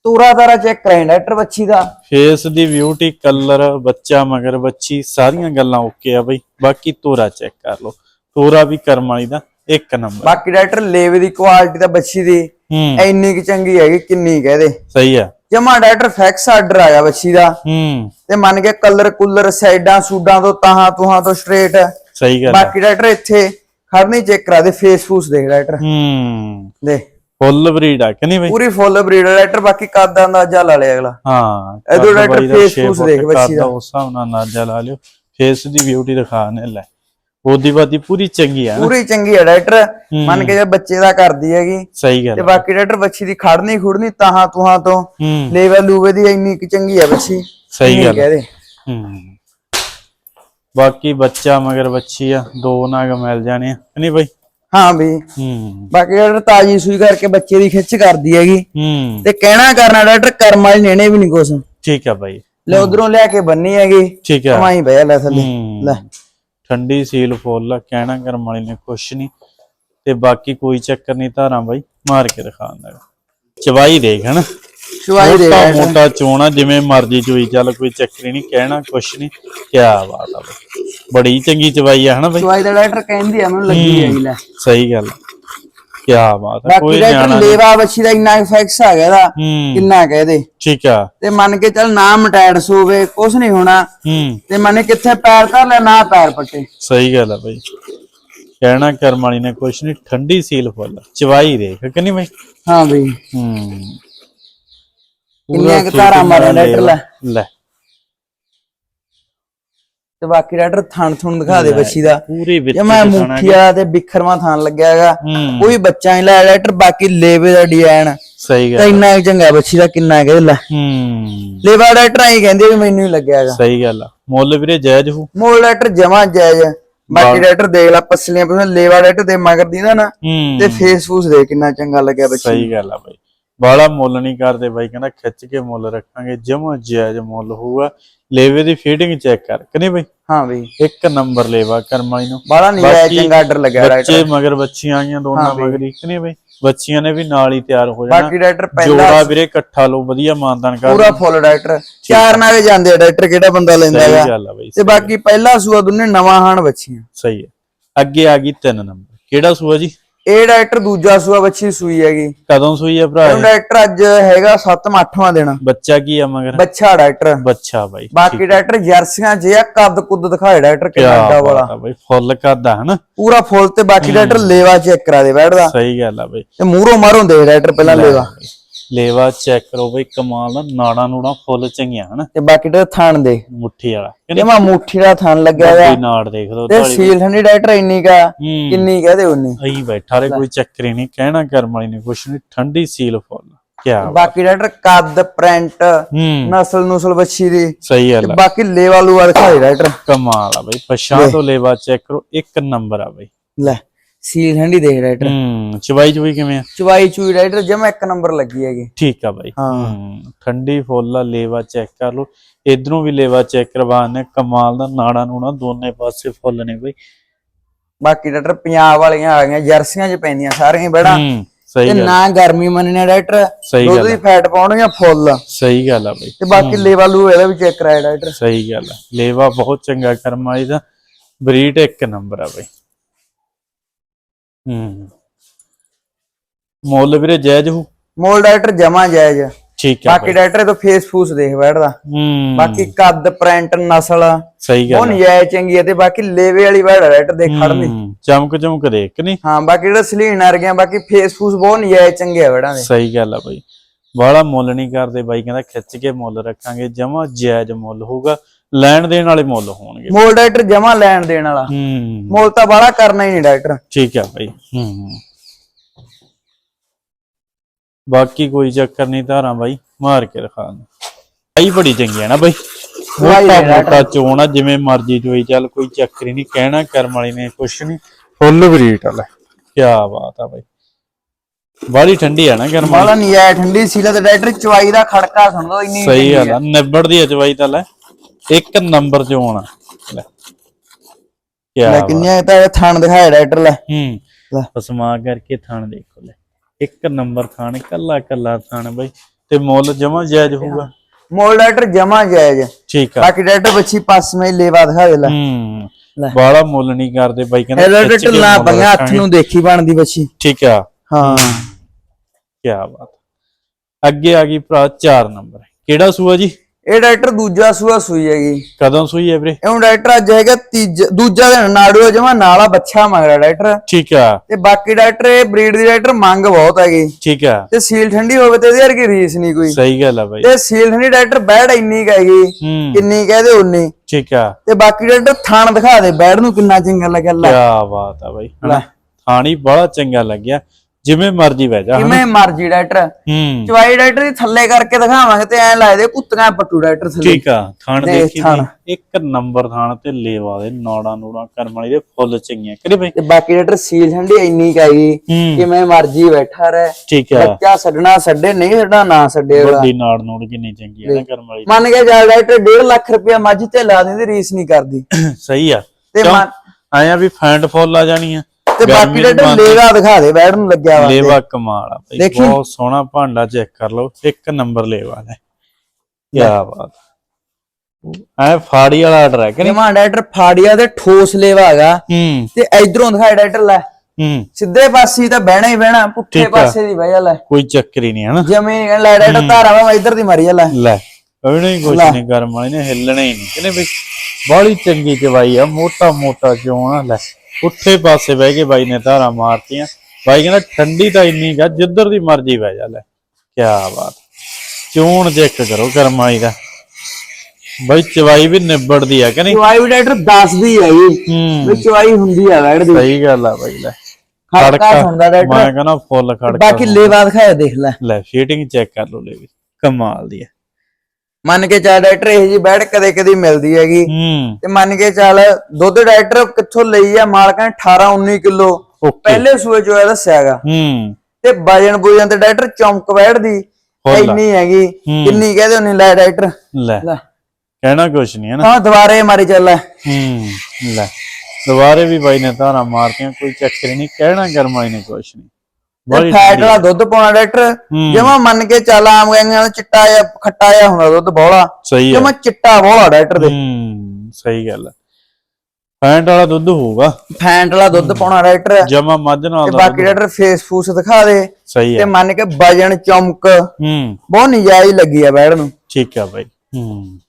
ਤੂਰਾ ਤਾਰਾ ਚੈੱਕ ਕਰਾਈ ਡਾਕਟਰ ਬੱਚੀ ਦਾ। ਫੇਸ ਦੀ ਬਿਊਟੀ ਕਲਰ ਬੱਚਾ ਮਗਰ ਬੱਚੀ ਸਾਰੀਆਂ ਗੱਲਾਂ ਓਕੇ ਆ ਬਈ। ਬਾਕੀ ਤੋਰਾ ਚੈੱਕ ਕਰ ਲਓ। ਤੋਰਾ ਵੀ ਕਰਮ ਵਾਲੀ ਦਾ ਇੱਕ ਨੰਬਰ। ਬਾਕੀ ਡਾਕਟਰ ਲੇਵੇ ਦੀ ਕੁਆਲਿਟੀ ਤਾਂ ਬੱਚੀ ਦੀ। ਹੂੰ। ਇੰਨੀ ਕਿ ਚੰਗੀ ਹੈਗੀ ਕਿੰਨੀ ਕਹਦੇ। ਸਹੀ ਆ। ਜਮਾ ਡਾਕਟਰ ਫੈਕਸ ਆਰਡਰ ਆਇਆ ਬੱਚੀ ਦਾ। ਹੂੰ। ਤੇ ਮੰਨ ਕੇ ਕਲਰ ਕੁਲਰ ਸਾਈਡਾਂ ਸੂਡਾਂ ਤੋਂ ਤਾਹਾਂ ਤੁਹਾਂ ਤੋਂ ਸਟ੍ਰੇਟ ਸਹੀ ਗੱਲ ਆ। ਬਾਕੀ ਡਾਕਟਰ ਇੱਥੇ ਖੜਨੀ ਚੈੱਕ ਕਰਾ ਦੇ ਫੇਸ ਫੂਸ ਦੇਖ ਡਾਕਟਰ। ਹੂੰ। ਦੇ। ਫੁੱਲ ਬਰੀਡ ਆ ਕਿ ਨਹੀਂ ਬਈ? ਪੂਰੀ ਫੁੱਲ ਬਰੀਡ ਡਾਕਟਰ ਬਾਕੀ ਕੱਦ ਦਾ ਅੰਦਾਜ਼ਾ ਲਾ ਲਿਆ ਅਗਲਾ। ਹਾਂ ਇਹਦੋਂ face shape ਫੂਸ ਦੇਖ ਬੱਚੀ ਦਾ। ਉਸ ਹਿਸਾਬ ਨਾਲ ਅੰਦਾਜ਼ਾ ਲਾ ਲਿਓ। ਫੇਸ ਦੀ ਬਿਊਟੀ ਦਿਖਾ ਨੇ ਲੈ। ਉਹਦੀ ਬਾਦੀ ਪੂਰੀ ਚੰਗੀ ਆ ਪੂਰੀ ਚੰਗੀ ਹੈ ਡਾਕਟਰ। ਮੰਨ ਕੇ ਜੇ ਬੱਚੇ ਦਾ ਕਰਦੀ ਹੈਗੀ। ਸਹੀ ਗੱਲ ਤੇ ਆ। ਬਾਕੀ ਡਾਕਟਰ ਬੱਚੀ ਦੀ ਖੜਨੀ ਖੁੜਨੀ ਤਾਹਾਂ ਤੁਹਾਂ ਤੋਂ। ਲੇਵਲ ਲੂਵੇ ਦੀ ਇੰਨੀ ਕਿ ਚੰਗੀ ਹੈ ਬੱਚੀ ਸਹੀ ਗੱਲ ਆ। ਕਹਿ ਦੇ। ਹੂੰ। ਬਾਕੀ ਬੱਚਾ ਮਗਰ ਬੱਚੀ ਆ ਦੋ ਨਾਗ ਮਿਲ ਜਾਣੇ ਆ। ਨਹੀਂ ਬਈ? ਹਾਂ ਵੀ। ਹੂੰ। ਬਾਕੀ ਡਾਕਟਰ ਤਾਜੀ ਸੂਈ ਕਰਕੇ ਬੱਚੇ ਦੀ ਖਿੱਚ ਕਰਦੀ ਹੈਗੀ। ਹੂੰ। ਤੇ ਕਹਿਣਾ ਕਰਨਾ ਡਾਕਟਰ ਕਰਮ ਵਾਲੀ ਨੇਣੇ ਵੀ ਨਹੀਂ ਕੁਛ। ਠੀਕ ਆ ਬਾਈ। ਲੈ ਉਧਰੋਂ ਲਿਆ ਕੇ ਬੰਨੀ ਹੈਗੀ। ਠੀਕ ਆ। ਕਮਾਈ ਪਿਆ ਲੈ ਥੱਲੇ ਹੂੰ। ਲੈ। ਠੰਡੀ ਸੀਲ ਫੁੱਲ ਆ, ਕਹਿਣਾ ਕਰਮ ਵਾਲੀ ਨੇ ਕੁਛ ਨਹੀਂ ਤੇ ਬਾਕੀ ਕੋਈ ਚੱਕਰ ਨਹੀਂ ਧਾਰਾਂ ਬਾਈ ਮਾਰ ਕੇ ਦਿਖਾਉਂਦਾ ਚਵਾਈ ਦੇਖ ਹਨਾ? ਚੁਆਈ ਦੇ ਮੋਟਾ ਮੋਟਾ ਚੋਣਾ ਜਿਵੇਂ ਮਰਜ਼ੀ ਚੋਈ ਚੱਲ ਕੋਈ ਚੱਕਰ ਹੀ ਨਹੀਂ ਕਹਿਣਾ ਕੁਛ ਨਹੀਂ ਕਿਆ ਬਾਤ ਆ ਬਈ। ਬੜੀ ਚੰਗੀ ਚਵਾਈ ਆ ਹਨਾ ਬਈ? ਚੁਆਈ ਦਾ ਡਾਕਟਰ ਕਹਿੰਦੀ ਆ ਮੈਨੂੰ ਲੱਗੀ ਹੈਗੀ ਲੈ। ਸਹੀ ਗੱਲ। ਕਿਆ ਬਾਤ ਬਾਕੀ ਕੋਈ ਨਿਆਣਾ। ਲੇਵਾ ਬੱਚੀ ਦਾ ਇੰਨਾ ਇਫੈਕਟਸ ਆ ਗਿਆ ਦਾ ਹੂੰ। ਕਿੰਨਾ ਕਹਦੇ ਠੀਕ ਆ। ਤੇ ਮੰਨ ਕੇ ਚੱਲ ਨਾ ਮਟੈਡਸ ਹੋਵੇ ਕੁਛ ਨਹੀਂ ਹੋਣਾ। ਹੂੰ। ਤੇ ਮੰਨ ਕਿੱਥੇ ਪੈਰ ਧਰ ਲੈ ਨਾ ਪੈਰ ਪੱਟੇ। ਸਹੀ ਗੱਲ ਆ ਬਈ। ਕਹਿਣਾ ਕਰਮ ਵਾਲੀ ਨੇ ਕੁਛ ਨਹੀਂ ਠੰਡੀ ਸੀਲ ਫੁੱਲ ਚਵਾਈ ਦੇਖ ਕਿ ਨਹੀਂ ਬਈ? ਹਾਂ ਬਈ। ਹੂੰ। ਕਿੰਨੀਆਂ ਕੁ ਮਾਰਨ ਡਾਕਟਰ ਲੈ। ਲੈ। ਤੇ ਬਾਕੀ ਡਾਕਟਰ ਥਣ ਥੁਣ ਦਿਖਾ ਦੇ ਬੱਚੀ ਦਾ। ਪੂਰੀ ਵਿੱਚ ਮੈਂ ਮੁਖੀਆ ਤੇ ਬਿਖਰਵਾ ਥਾਨ ਲੱਗਿਆ ਹੈਗਾ। ਹੂੰ। ਕੋਈ ਬੱਚਾ ਨਹੀਂ ਲਾਇਆ ਡਾਕਟਰ ਬਾਕੀ ਲੇਵੇ ਦਾ ਡਿਜ਼ਾਈਨ ਸਹੀ ਤਾਂ ਗੱਲ ਇੰਨਾ ਕੁ ਚੰਗਾ ਬੱਚੀ ਦਾ ਕਿੰਨਾ ਕਹਦੇ ਲੈ। ਹੂੰ। ਲੇਵਾ ਡਾਕਟਰ ਆਈ ਕਹਿੰਦੇ ਵੀ ਮੈਨੂੰ ਹੀ ਲੱਗਿਆ ਹੈਗਾ। ਸਹੀ ਗੱਲ ਆ। ਮੁੱਲ ਵੀਰੇ ਜਾਇਜ਼ ਹੋ। ਮੋਲ ਡਾਕਟਰ ਜਮਾ ਜਾਇਜ਼ ਹੈ। ਬਾਕੀ ਡਾਕਟਰ ਦੇਖ ਲੈ ਪਸਲੀਆਂ ਪਸਲੀਆਂ ਲੇਵਾ ਡਾਕਟਰ ਦੇ ਮਗਰ ਦੀ ਨਾ ਹੂੰ। ਤੇ ਫੇਸ ਫੂਸ ਦੇ ਕਿੰਨਾ ਚੰਗਾ ਲੱਗਿਆ ਬੱਚੀ। ਸਹੀ ਗੱਲ ਆ ਬਾਈ। ਬਾਲਾ ਮੁੱਲ ਨਹੀਂ ਕਰਦੇ ਬਾਈ ਕਹਿੰਦਾ ਖਿੱਚ ਕੇ ਮੁੱਲ ਰੱਖਾਂਗੇ ਜਮਾ ਜਾਇਜ਼ ਮੁੱਲ ਹੋਊਗਾ। ਲੇਵੇ ਦੀ ਫੀਡਿੰਗ ਚੈੱਕ ਕਰ ਕਿ ਨਹੀਂ ਬਾਈ? ਹਾਂ ਬਈ। ਇੱਕ ਨੰਬਰ ਲੇਵਾ ਕਰਮਾਈ ਨੂੰ। ਬਾਲਾ ਨਹੀਂ ਬਾਕੀ ਚੰਗਾ ਆਰਡਰ ਲੱਗਿਆ ਡਾਕਟਰ ਬੱਚੇ ਮਗਰ ਬੱਚੀਆਂ ਆਈਆਂ ਦੋਨਾਂ ਮਗਰ ਹੀ ਕਿ ਨਹੀਂ ਬਾਈ? ਬੱਚੀਆਂ ਨੇ ਵੀ ਨਾਲ ਹੀ ਤਿਆਰ ਹੋ ਬਾਕੀ ਜਾਣਾ ਡਾਕਟਰ ਪਹਿਲਾ ਜੋੜਾ ਵੀਰੇ ਇਕੱਠਾ ਲਓ ਵਧੀਆ ਮਾਨਦਾਨ ਕਰ ਪੂਰਾ ਫੁੱਲ ਡਾਕਟਰ। ਚਾਰ ਨਾਲੇ ਜਾਂਦੇ ਆ ਡਾਕਟਰ ਕਿਹੜਾ ਬੰਦਾ ਲੈਂਦਾ ਬਾਈ ਤੇ ਬਾਕੀ ਪਹਿਲਾ ਸੂਆ ਦੁਨੇ ਨਵਾਂ ਹਾਣ ਬੱਚੀਆਂ। ਸਹੀ ਹੈ ਅੱਗੇ ਆ ਗਈ 3 ਨੰਬਰ। ਕਿਹੜਾ ਸੂਆ ਜੀ? ਇਹ ਡਾਕਟਰ ਦੂਜਾ ਸੂਆ ਬੱਚੀ ਸੂਈ ਹੈਗੀ। ਕਦੋਂ ਸੂਈ ਆ ਭਰਾ ਇਹ? ਡਾਕਟਰ ਅੱਜ ਹੈਗਾ 7ਵਾਂ 8ਵਾਂ ਦਿਨ। ਬੱਚਾ ਕੀ ਆ ਮਗਰ? ਬੱਚਾ ਡਾਕਟਰ ਬੱਚਾ ਬਾਈ ਬਾਕੀ ਡਾਕਟਰ ਜਰਸੀਆਂ ਜੇ ਆ ਕੱਦ ਕੁੱਦ ਦਿਖਾਏ ਡਾਕਟਰ ਕਿੰਨਾ ਕਿਆ ਏਡਾ ਵਾਲਾ। ਆ ਬਾਈ ਫੁੱਲ ਕਰਦਾ ਹਨਾ? ਪੂਰਾ ਫੁੱਲ ਤੇ ਬਾਕੀ ਡਾਕਟਰ ਲੇਵਾ ਚੈੱਕ ਕਰਾ ਦੇ ਬੈਠਦਾ। ਸਹੀ ਗੱਲ ਆ ਬਾਈ। ਤੇ ਮੂਹਰੋਂ ਮਾਰੋਂ ਦੇ ਡਾਕਟਰ ਪਹਿਲਾਂ ਲੇਵਾ। ਲੇਵਾ ਚੈੱਕ ਕਰੋ ਬਈ ਕਮਾਲ ਦਾ ਨਾੜਾ ਨੂੜਾ ਫੁੱਲ ਚੰਗੀਆਂ ਹਨ? ਤੇ ਬਾਕੀ ਡਾਕਟਰ ਥਣ ਦੇ। ਮੁੱਠੀ ਵਾਲਾ। ਇਹ ਮਾ ਮੁੱਠੀ ਦਾ ਥਣ ਲੱਗਿਆ ਹੋਇਆ। ਨਾੜ ਦੇਖ ਲਓ ਤੇ ਸੀਲ ਠੰਡੀ ਡਾਕਟਰ ਇੰਨੀ ਕਾ ਹੂੰ। ਕਿੰਨੀ ਕਹਦੇ ਉਨੀ ਅਈ ਬੈਠਾ ਰੇ ਕੋਈ ਚੱਕਰ ਹੀ ਨਹੀਂ ਕਹਿਣਾ ਕਰਮ ਵਾਲੀ ਨੇ ਕੁਛ ਨਹੀਂ ਠੰਡੀ ਸੀਲ ਫੁੱਲ ਕਿਆ ਬਾਕੀ ਡਾਕਟਰ ਕੱਦ ਪ੍ਰਿੰਟ ਹੂੰ। ਨਸਲ ਨੁਸਲ ਬੱਚੀ ਦੀ। ਸਹੀ ਤੇ ਆ। ਬਾਕੀ ਲੇਵਾ ਲੂਆ ਦਿਖਾਈ ਡਾਕਟਰ। ਕਮਾਲ ਆ ਬਈ ਪਛਾਣ ਤੋਂ ਲੇਵਾ ਚੈੱਕ ਕਰੋ ਇੱਕ ਨੰਬਰ ਆ ਬਈ। ਲੈ। ਸੀਲ ਠੰਡੀ ਦੇਖ ਡਾਕਟਰ ਹੂੰ ਚਵਾਈ ਚੁਈ ਕਿਵੇਂ ਆ? ਚਵਾਈ ਚੂਈ ਡਾਕਟਰ ਜਮਾ ਇੱਕ ਨੰਬਰ ਲੱਗੀ ਹੈਗੀ। ਠੀਕ ਆ ਬਾਈ। ਹਾਂ। ਠੰਡੀ ਫੁੱਲ ਆ ਲੇਵਾ ਚੈੱਕ ਕਰ ਲਓ। ਇਧਰੋਂ ਵੀ ਲੇਵਾ ਚੈੱਕ ਕਰਵਾਣੇ ਕਮਾਲ ਦਾ ਨਾੜਾ ਨੂੜਾ ਦੋਨੇ ਪਾਸੇ ਫੁੱਲ ਨੇ ਬਈ। ਬਾਕੀ ਡਾਕਟਰ ਪੰਜਾਬ ਵਾਲੀਆਂ ਆ ਗਈਆਂ ਜਰਸੀਆਂ 'ਚ ਪੈਂਦੀਆਂ ਸਾਰੀਆਂ ਬੜਾ। ਹੂੰ ਸਹੀ ਤੇ ਗੱਲ ਨਾ ਗਰਮੀ ਮੰਨਣੇ ਡਾਕਟਰ ਸਹੀ ਦੁੱਧ ਗੱਲ ਦੀ ਫੈਟ ਪਾਉਣਗੀਆਂ ਫੁੱਲ। ਸਹੀ ਗੱਲ ਆ ਬਈ। ਤੇ ਬਾਕੀ ਲੇਵਾ ਲੂ ਇਹਦਾ ਵੀ ਚੈੱਕ ਕਰਾਇਆ ਡਾਕਟਰ ਸਹੀ ਗੱਲ ਆ। ਲੇਵਾ ਬਹੁਤ ਚੰਗਾ ਕਰਮਾਈ ਦਾ ਬਰੀਡ ਇੱਕ ਨੰਬਰ ਆ ਬਈ। ਹੂੰ। ਮੁੱਲ ਵੀਰੇ ਜਾਇਜ਼ ਹੋ ਮੋਲ ਡਾਕਟਰ ਜਮਾ ਜਾਇਜ਼ ਠੀਕ ਆ ਬਾਕੀ ਬਈ ਡਾਕਟਰ ਤੋਂ ਫੇਸ ਫੂਸ ਦੇਖ ਬੈਠਦਾ। ਹੂੰ। ਬਾਕੀ ਕੱਦ ਪ੍ਰਿੰਟ ਨਸਲ ਸਹੀ ਉਹ ਗੱਲ ਆ। ਨਜਾਇਜ਼ ਚੰਗੀ ਹੈ ਤੇ ਬਾਕੀ ਲੇਵੇ ਵਾਲੀ ਬੈਠ ਡਾਕਟਰ ਦੇ। ਖੜਨੀ ਹੂੰ, ਚਮਕ ਚਮਕ ਦੇਖ ਨਹੀਂ? ਹਾਂ ਬਾਕੀ ਜਿਹੜਾ ਸਲੀਨ ਆ ਰਗੀਆਂ ਬਾਕੀ ਫੇਸ ਫੂਸ ਬਹੁਤ ਨਜਾਇਜ਼ ਚੰਗੇ ਆ ਬੈਠਾਂ ਦੇ। ਸਹੀ ਗੱਲ ਆ ਬਾਈ ਬਾਹਲਾ ਮੁੱਲ ਨਹੀਂ ਕਰਦੇ ਬਾਈ ਕਹਿੰਦਾ ਖਿੱਚ ਕੇ ਮੁੱਲ ਰੱਖਾਂਗੇ ਜਮਾ ਜਾਇਜ਼ ਮੁੱਲ ਹੋਊਗਾ। ਲੈਣ ਦੇਣ ਵਾਲੇ ਮੁੱਲ ਹੋਣਗੇ। ਮੋਲ ਡਾਕਟਰ ਜਮਾ ਲੈਣ ਦੇਣ ਵਾਲਾ। ਹੂੰ। ਮੋਲ ਤਾਂ ਬਾਹਲਾ ਕਰਨਾ ਹੀ ਨਹੀਂ ਡਾਕਟਰ। ਠੀਕ ਆ ਬਾਈ। ਹੂੰ ਬਾਕੀ ਕੋਈ ਚੱਕਰ ਨਹੀਂ ਧਾਰਾਂ ਬਾਈ ਮਾਰ ਕੇ ਰਖਾ ਦੇ ਬਾਈ ਬੜੀ ਚੰਗੀ ਆ ਨਾ ਬਾਈ। ਮੋਟਾ ਮੋਟਾ ਚੋਣ ਆ ਜਿਵੇਂ ਮਰਜ਼ੀ ਚੋਈ ਚੱਲ ਕੋਈ ਚੱਕਰ ਹੀ ਨਹੀਂ। ਕਹਿਣਾ ਕਰਮ ਵਾਲੀ ਨੇ ਕੁਛ ਨਹੀਂ। ਫੁੱਲ ਬਰੀਟ ਵਾਲਾ। ਕੀ ਬਾਤ ਆ ਬਾਈ। ਬਾੜੀ ਠੰਡੀ ਆ ਨਾ ਕਰਮ ਵਾਲੀ। ਬਾਹਲਾ ਨਜਾਇਜ਼ ਠੰਡੀ ਸੀਲਾ ਤੇ ਡਾਕਟਰ ਚਵਾਈ ਦਾ ਖੜਕਾ ਸੁਣ ਦੋ ਇੰਨੀ ਸਹੀ ਆ ਨਿਬੜਦੀ ਆ ਚਵਾਈ ਤਾਂ ਲੈ। ਇੱਕ ਨੰਬਰ ਚ ਆਉਣਾ ਲੈ। ਕੀ ਲੈ ਕਿੰਨੀਆਂ ਤਾਂ ਥਣ ਦਿਖਾਇਆ ਡਾਕਟਰ ਲੈ। ਹੂੰ। ਲੈ। ਪਸਮਾ ਕਰਕੇ ਥਾਣ ਦੇਖੋ ਲੈ। ਇੱਕ ਨੰਬਰ ਥਾਣ ਕੱਲਾ ਕੱਲਾ ਥਾਣ ਬਈ। ਤੇ ਮੁੱਲ ਜਮਾ ਜਾਇਜ਼ ਹੋਊਗਾ। ਮੋਲ ਡਾਕਟਰ ਜਮਾ ਜਾਇਜ਼। ਠੀਕ ਆ। ਬਾਕੀ ਡਾਕਟਰ ਬੱਚੀ ਪਾਸ ਮੈਂ ਲੇਵਾ ਦਿਖਾ ਦੇ ਲੈ। ਹੂੰ। ਬਾਲਾ ਮੁੱਲ ਨਹੀਂ ਕਰਦੇ ਬਾਈ ਕਹਿੰਦਾ ਡਾਕਟਰ ਕੇ ਲਾ ਮੁੱਲ ਪੰਗਾ ਹੱਥ। ਨੂੰ ਦੇਖੀ ਬਣਦੀ ਬੱਚੀ। ਠੀਕ ਆ। ਹਾਂ। ਕੀ ਬਾਤ। ਅੱਗੇ ਆ ਗਈ ਭਰਾ 4 ਨੰਬਰ। ਕਿਹੜਾ ਸੂਆ ਜੀ? ਇਹ ਡਾਕਟਰ ਦੂਜਾ ਸੂਆ ਸੂਈ ਹੈਗੀ। ਕਦੋਂ ਸੂਈ ਹੈ ਵੀਰੇ? ਇਹਨੂੰ ਡਾਕਟਰ ਅੱਜ ਹੈਗਾ ਤੀਜਾ ਦੂਜਾ ਦਿਨ ਨਾੜੂ ਜਮਾ ਨਾਲਾ ਬੱਚਾ ਮੰਗਦਾ ਡਾਕਟਰ। ਠੀਕ ਆ। ਤੇ ਬਾਕੀ ਡਾਕਟਰ ਇਹ ਬਰੀਡ ਦੀ ਡਾਕਟਰ ਮੰਗ ਬਹੁਤ ਹੈਗੀ। ਠੀਕ ਆ। ਤੇ ਸੀਲ ਠੰਡੀ ਹੋਵੇ ਤੇ ਇਹਦੇ ਵਰਗੀ ਰੀਸ ਨਹੀਂ ਕੋਈ। ਸਹੀ ਗੱਲ ਆ ਬਾਈ। ਤੇ ਸੀਲ ਠੰਡੀ ਡਾਕਟਰ ਬੈੜ ਇੰਨੀ ਕੁ ਹੈਗੀ ਹੂੰ। ਕਿੰਨੀ ਕਹਦੇ ਉਨੀ ਠੀਕ ਆ। ਤੇ ਬਾਕੀ ਡਾਕਟਰ ਥਾਣ ਦਿਖਾ ਦੇ ਬੈੜ ਨੂੰ ਕਿੰਨਾ ਚੰਗਾ ਲੱਗਿਆ। ਲੈ। ਕੀ ਬਾਤ ਆ ਬਾਈ ਹਨਾ? ਥਾਣੀ ਬੜਾ ਚੰਗਾ ਲੱਗਿਆ। ਜਿਵੇਂ ਮਰਜ਼ੀ ਬਹਿ ਜਾ ਕਿਵੇਂ ਮਰਜ਼ੀ ਡਾਕਟਰ। ਹੂੰ। ਚਵਾਈ ਡਾਕਟਰ ਦੀ ਥੱਲੇ ਕਰਕੇ ਦਿਖਾਵਾਂਗੇ ਤੇ ਐ ਲੱਗਦੇ ਕੁੱਤੀਆਂ ਪੱਟੂ ਡਾਕਟਰ ਥੱਲੇ। ਠੀਕ ਆ ਥਾਣ ਦੇਖ। ਬਈ, ਇੱਕ ਨੰਬਰ ਥਾਣ ਤੇ ਲੇਵਾ ਦੇ ਨਾੜਾ ਨੂੜਾ ਕਰਮ ਵਾਲੀ ਦੇ ਫੁੱਲ ਚੰਗੀਆਂ ਕਰੇ ਬਈ? ਤੇ ਬਾਕੀ ਡਾਕਟਰ ਸੀਲ ਠੰਡੀ ਇੰਨੀ ਕੁ ਹੈਗੀ ਹੂੰ। ਕਿਵੇਂ ਮਰਜ਼ੀ ਬੈਠਾ ਰਹਿ। ਠੀਕ ਆ। ਬੱਚਾ ਛੱਡਣਾ ਛੱਡੇ ਨਹੀਂ ਛੱਡਣਾ ਨਾ ਛੱਡੇ ਵੱਡੀ ਨਾੜ ਨੂੜ ਕਿੰਨੀ ਚੰਗੀ ਆ ਨਾ ਕਰਮ ਵਾਲੀ ਮੰਨ ਕੇ ਚੱਲ ਡਾਕਟਰ 1.5 ਲੱਖ ਰੁਪਇਆ ਮੱਝ ਤੇ ਲਾ ਦਿੰਦੀ ਰੀਸ ਨਹੀਂ ਕਰਦੀ। ਸਹੀ ਆ। ਤੇ ਆਇਆ ਵੀ ਫੈਂਡ ਫੁੱਲ ਆ ਜਾਣੀ ਆ ਤੇ ਬਾਕੀ ਨੂੰ ਮੰਨ- ਲੇਵਾ ਦਿਖਾ ਦੇ ਬੈੜ ਨੂੰ ਲੱਗਿਆ ਵਾ ਲੇਵਾ ਕਮਾਲ ਆ ਬਈ ਦੇਖੀ। ਬਹੁਤ ਸੋਹਣਾ ਭਾਂਡਾ ਚੈੱਕ ਕਰ ਲਓ ਇੱਕ ਨੰਬਰ ਲੇਵਾ ਲੈ। ਕੀ ਬਾਤ ਐ ਫਾੜੀ ਵਾਲਾ ਆਰਡਰ ਹੈ ਕਿ ਨਹੀਂ? ਜਮਾ ਡਾਕਟਰ ਫਾੜੀਆ ਦੇ ਠੋਸ ਲੇਵਾ ਹੈਗਾ। ਹੂੰ। ਤੇ ਇਧਰੋਂ ਦਿਖਾਏ ਡਾਕਟਰ ਲੈ। ਹੂੰ। ਸਿੱਧੇ ਪਾਸੇ ਤਾਂ ਬਹਿਣਾ ਹੀ ਬਹਿਣਾ ਪੁੱਠੇ। ਪਾਸੇ ਦੀ ਵਜ੍ਹਾ ਲੈ। ਕੋਈ ਚੱਕਰ ਹੀ ਨਹੀਂ ਹਨਾ? ਜਮੀਨ ਕਹਿਣ ਲੈ ਡਾਕਟਰ ਧਾਰਾ ਮੈਂ ਇੱਧਰ ਦੀ ਮਾਰੀ ਲੈ। ਲੈ ਉਹਨੇ ਕੁਝ ਨਹੀਂ ਕਰਮ ਵਾਲੀ ਨੇ ਹਿੱਲਣਾ ਹੀ ਨਹੀਂ। ਕਿਨੇ ਬਈ ਬਾਲੀ ਚੰਗੀ ਚਵਾਈ ਆ ਮੋਟਾ ਮੋਟਾ ਚੋਂ ਆ ਲੈ। ਉੱਥੇ ਪਾਸੇ ਬਹਿ ਕੇ ਬਾਈ ਨੇ ਧਾਰਾ ਮਾਰਤੀਆਂ। ਬਾਈ ਕਹਿੰਦਾ ਠੰਡੀ ਤਾਂ ਇੰਨੀ ਗਾ ਜਿੱਧਰ ਦੀ ਮਰਜ਼ੀ ਬਹਿ ਜਾ ਲੈ। ਕੀ ਬਾਤ। ਚੋਣ ਚੈੱਕ ਕਰੋ ਕਰਮ ਵਾਲੀ ਦਾ। ਬਾਈ ਚਵਾਈ ਵੀ ਨਿਬੜਦੀ ਆ ਕਿ ਨਹੀਂ? ਚਵਾਈ ਵੀ ਡਾਕਟਰ ਦੱਸਦੀ ਹੂੰ। ਵੀ ਚਵਾਈ ਹੁੰਦੀ ਆ ਬੈੜ ਦੀ। ਸਹੀ ਗੱਲ ਆ ਬਾਈ ਲੈ। ਖੜਕਾ ਸੁਣਦਾ ਡਾਕਟਰ। ਮੈਂ ਕਹਿੰਦਾ ਫੁੱਲ ਖੜਕਾ ਬਾਕੀ ਲੇਵਾ ਦਿਖਾਇਆ ਦੇਖ ਲੈ। ਲੈ ਫੀਟਿੰਗ ਚੈੱਕ ਕਰ ਲਓ ਲੈ ਵੀ ਕਮਾਲ ਦੀ ਆ। ਮੰਨ ਕੇ ਚੱਲ ਡਾਕਟਰ ਇਹ ਜੀ ਬੈੜ ਕਦੇ ਕਦੇ ਮਿਲਦੀ ਹੈਗੀ। ਹੂੰ। ਤੇ ਮੰਨ ਕੇ ਚੱਲ ਦੁੱਧ ਡਾਕਟਰ ਕਿੱਥੋਂ ਲਈ ਆ? ਮਾਲਕਾਂ ਨੇ 18 19 ਕਿਲੋ। ਪਹਿਲੇ ਸੂਏ ਚੋਂ ਇਹ ਦੱਸਿਆਗਾ ਹੂੰ। ਤੇ ਵਜਨ ਬੁਜਨ ਤੇ ਡਾਕਟਰ ਚੌਂਕ ਬੈਠਦੀ। ਇੰਨੀ ਹੈਗੀ। ਕਿੰਨੀ ਕਹਦੇ ਹੁੰਨੀ ਲੈ ਡਾਕਟਰ। ਲੈ। ਕਹਿਣਾ ਕੁਛ ਨਹੀਂ ਹੈ ਨਾ। ਹਾਂ ਦੁਬਾਰੇ ਮਾਰੀ ਚੱਲ ਹੂੰ ਲੈ। ਦੁਬਾਰੇ ਵੀ ਬਾਈ ਨੇ ਧਾਰਾਂ ਮਾਰਤੀਆਂ ਕੋਈ ਚੱਕਰ ਨਹੀਂ। ਕਹਿਣਾ ਗਰਮਾਈ ਨੇ ਕੁਛ ਨਹੀਂ। ਫੈਟ ਵਾਲਾ ਦੁੱਧ ਪਾਉਣਾ ਡਾਕਟਰ। ਜਮਾ ਮੰਨ ਕੇ ਚੱਲ ਆਮ ਗਾਈਆਂ ਦਾ ਚਿੱਟਾ ਜਾਂ ਖੱਟਾ ਜਾਂ ਹੁੰਦਾ ਦੁੱਧ ਬੋਲਾ ਜਮਾ ਚਿੱਟਾ ਬੋਲਾ ਡਾਕਟਰ ਦੇ। ਹੂੰ ਸਹੀ ਗੱਲ ਹੈ। ਫੈਂਟ ਵਾਲਾ ਦੁੱਧ ਹੋਊਗਾ। ਫੈਂਟ ਵਾਲਾ ਦੁੱਧ ਪਾਉਣਾ ਡਾਕਟਰ। ਜਮਾ ਮੱਝ ਨਾਲ ਤੇ ਬਾਕੀ। ਡਾਕਟਰ ਫੇਸ ਫੂਸ ਦਿਖਾ ਦੇ। ਸਹੀ ਤੇ ਮੰਨ ਕੇ ਵਜਨ ਚਮਕ। ਹੂੰ। ਬਹੁਤ ਨਜਾਇਜ਼ ਲੱਗੀ ਆ ਬੈੜ ਨੂੰ। ਠੀਕ ਹੈ ਬਾਈ। ਹੂੰ।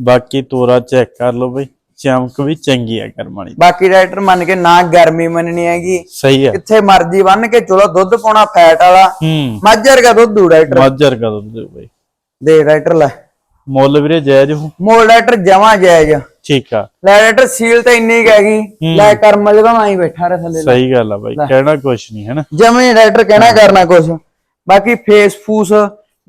ਬਾਕੀ ਤੋਰਾ ਚੈੱਕ ਕਰ ਲਓ ਬਈ। ਚਮਕ ਵੀ ਚੰਗੀ ਆ ਵਾਲੀ। ਦੀ। ਬਾਕੀ ਡਾਕਟਰ ਮੰਨ ਕੇ ਨਾ ਗਰਮੀ ਮੰਨਣੀ ਹੈਗੀ। ਸਹੀ ਆ। ਕਿੱਥੇ ਮਰਜ਼ੀ ਬੰਨ ਕੇ ਚਲੋ ਦੁੱਧ ਪਾਉਣਾ ਫੈਟ ਵਾਲਾ। ਹੂੰ। ਮੱਝਰ ਦਾ ਦੁੱਧ ਦੂ ਡਾਕਟਰ। ਮਾਜਰ ਕਾ ਦੁੱਧ ਦਿਓ ਬਈ। ਦੇ ਡਾਕਟਰ ਲੈ। ਮੁੱਲ ਵੀਰੇ ਜਾਇਜ਼ ਹੋ। ਮੋਲ ਡਾਕਟਰ ਜਮਾ ਜਾਇਜ਼। ਠੀਕ ਆ। ਲੈ ਡਾਕਟਰ ਸੀਲ ਤਾਂ ਇੰਨੀ ਕੁ ਹੈਗੀ। ਲੈ ਕਰਮ ਜਗਾ ਆਈ ਬੈਠਾ ਰ ਥੱਲੇ। ਸਹੀ ਗੱਲ ਆ ਬਾਈ। ਕਹਿਣਾ ਕੁਛ ਨਹੀਂ ਹੈ ਨਾ? ਜਮੇ ਡਾਕਟਰ ਕਹਿਣਾ ਕਰਨਾ ਕੁਛ। ਬਾਕੀ ਫੇਸ ਫੂਸ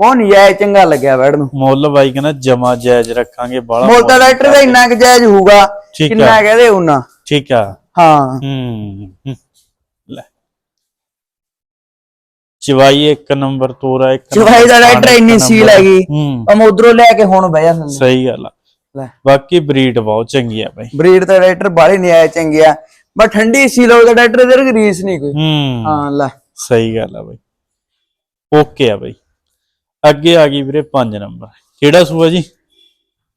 ਬਹੁਤ ਨਜਾਇਜ਼ ਚੰਗਾ ਲੱਗਿਆ ਬੈਡ ਨੂੰ। ਮੁੱਲ ਬਾਈ ਕਹਿੰਦਾ ਜਮਾ ਜਾਇਜ਼ ਰੱਖਾਂਗੇ ਬਾਲਾ ਮੁੱਲ ਤਾਂ ਡਾਕਟਰ ਦਾ ਇੰਨਾ ਕੁ ਜਾਇਜ਼ ਹੋਊਗਾ। ਕਿੰਨਾ ਕਹਦੇ ਉਹਨਾਂ ਠੀਕ ਆ। ਹਾਂ। ਹੂੰ ਹੂੰ। ਲੈ। ਚਵਾਈ ਇੱਕ ਨੰਬਰ ਤੋਰਾ ਇੱਕ ਚਵਾਈ ਦਾ ਡਾਕਟਰ ਇੰਨੀ ਸੀਲ। ਹੈਗੀ ਹੂੰ। ਅਮ ਉਧਰੋਂ ਲੈ ਕੇ ਹੁਣ ਬਹਿ ਜਾ ਥੱਲੇ ਸਹੀ ਗੱਲ ਆ। ਲੈ। ਬਾਕੀ ਬਰੀਡ ਬਹੁਤ ਚੰਗੀ ਆ ਬਾਈ। ਬਰੀਡ ਤਾਂ ਡਾਕਟਰ ਬਾਹਲੀ ਨਜਾਇਜ਼ ਚੰਗੀ ਆ ਬਟ ਠੰਡੀ ਸੀਲ ਹੋ ਡਾਕਟਰ ਇਧਰ ਰੀਸ ਨਹੀਂ ਕੋਈ। ਹਾਂ ਲੈ। ਸਹੀ ਗੱਲ ਆ ਬਾਈ। ਓਕੇ ਆ ਬਾਈ। ਅੱਗੇ ਆ ਗਈ ਵੀਰੇ 5 ਨੰਬਰ। ਕਿਹੜਾ ਸੂਆ ਜੀ?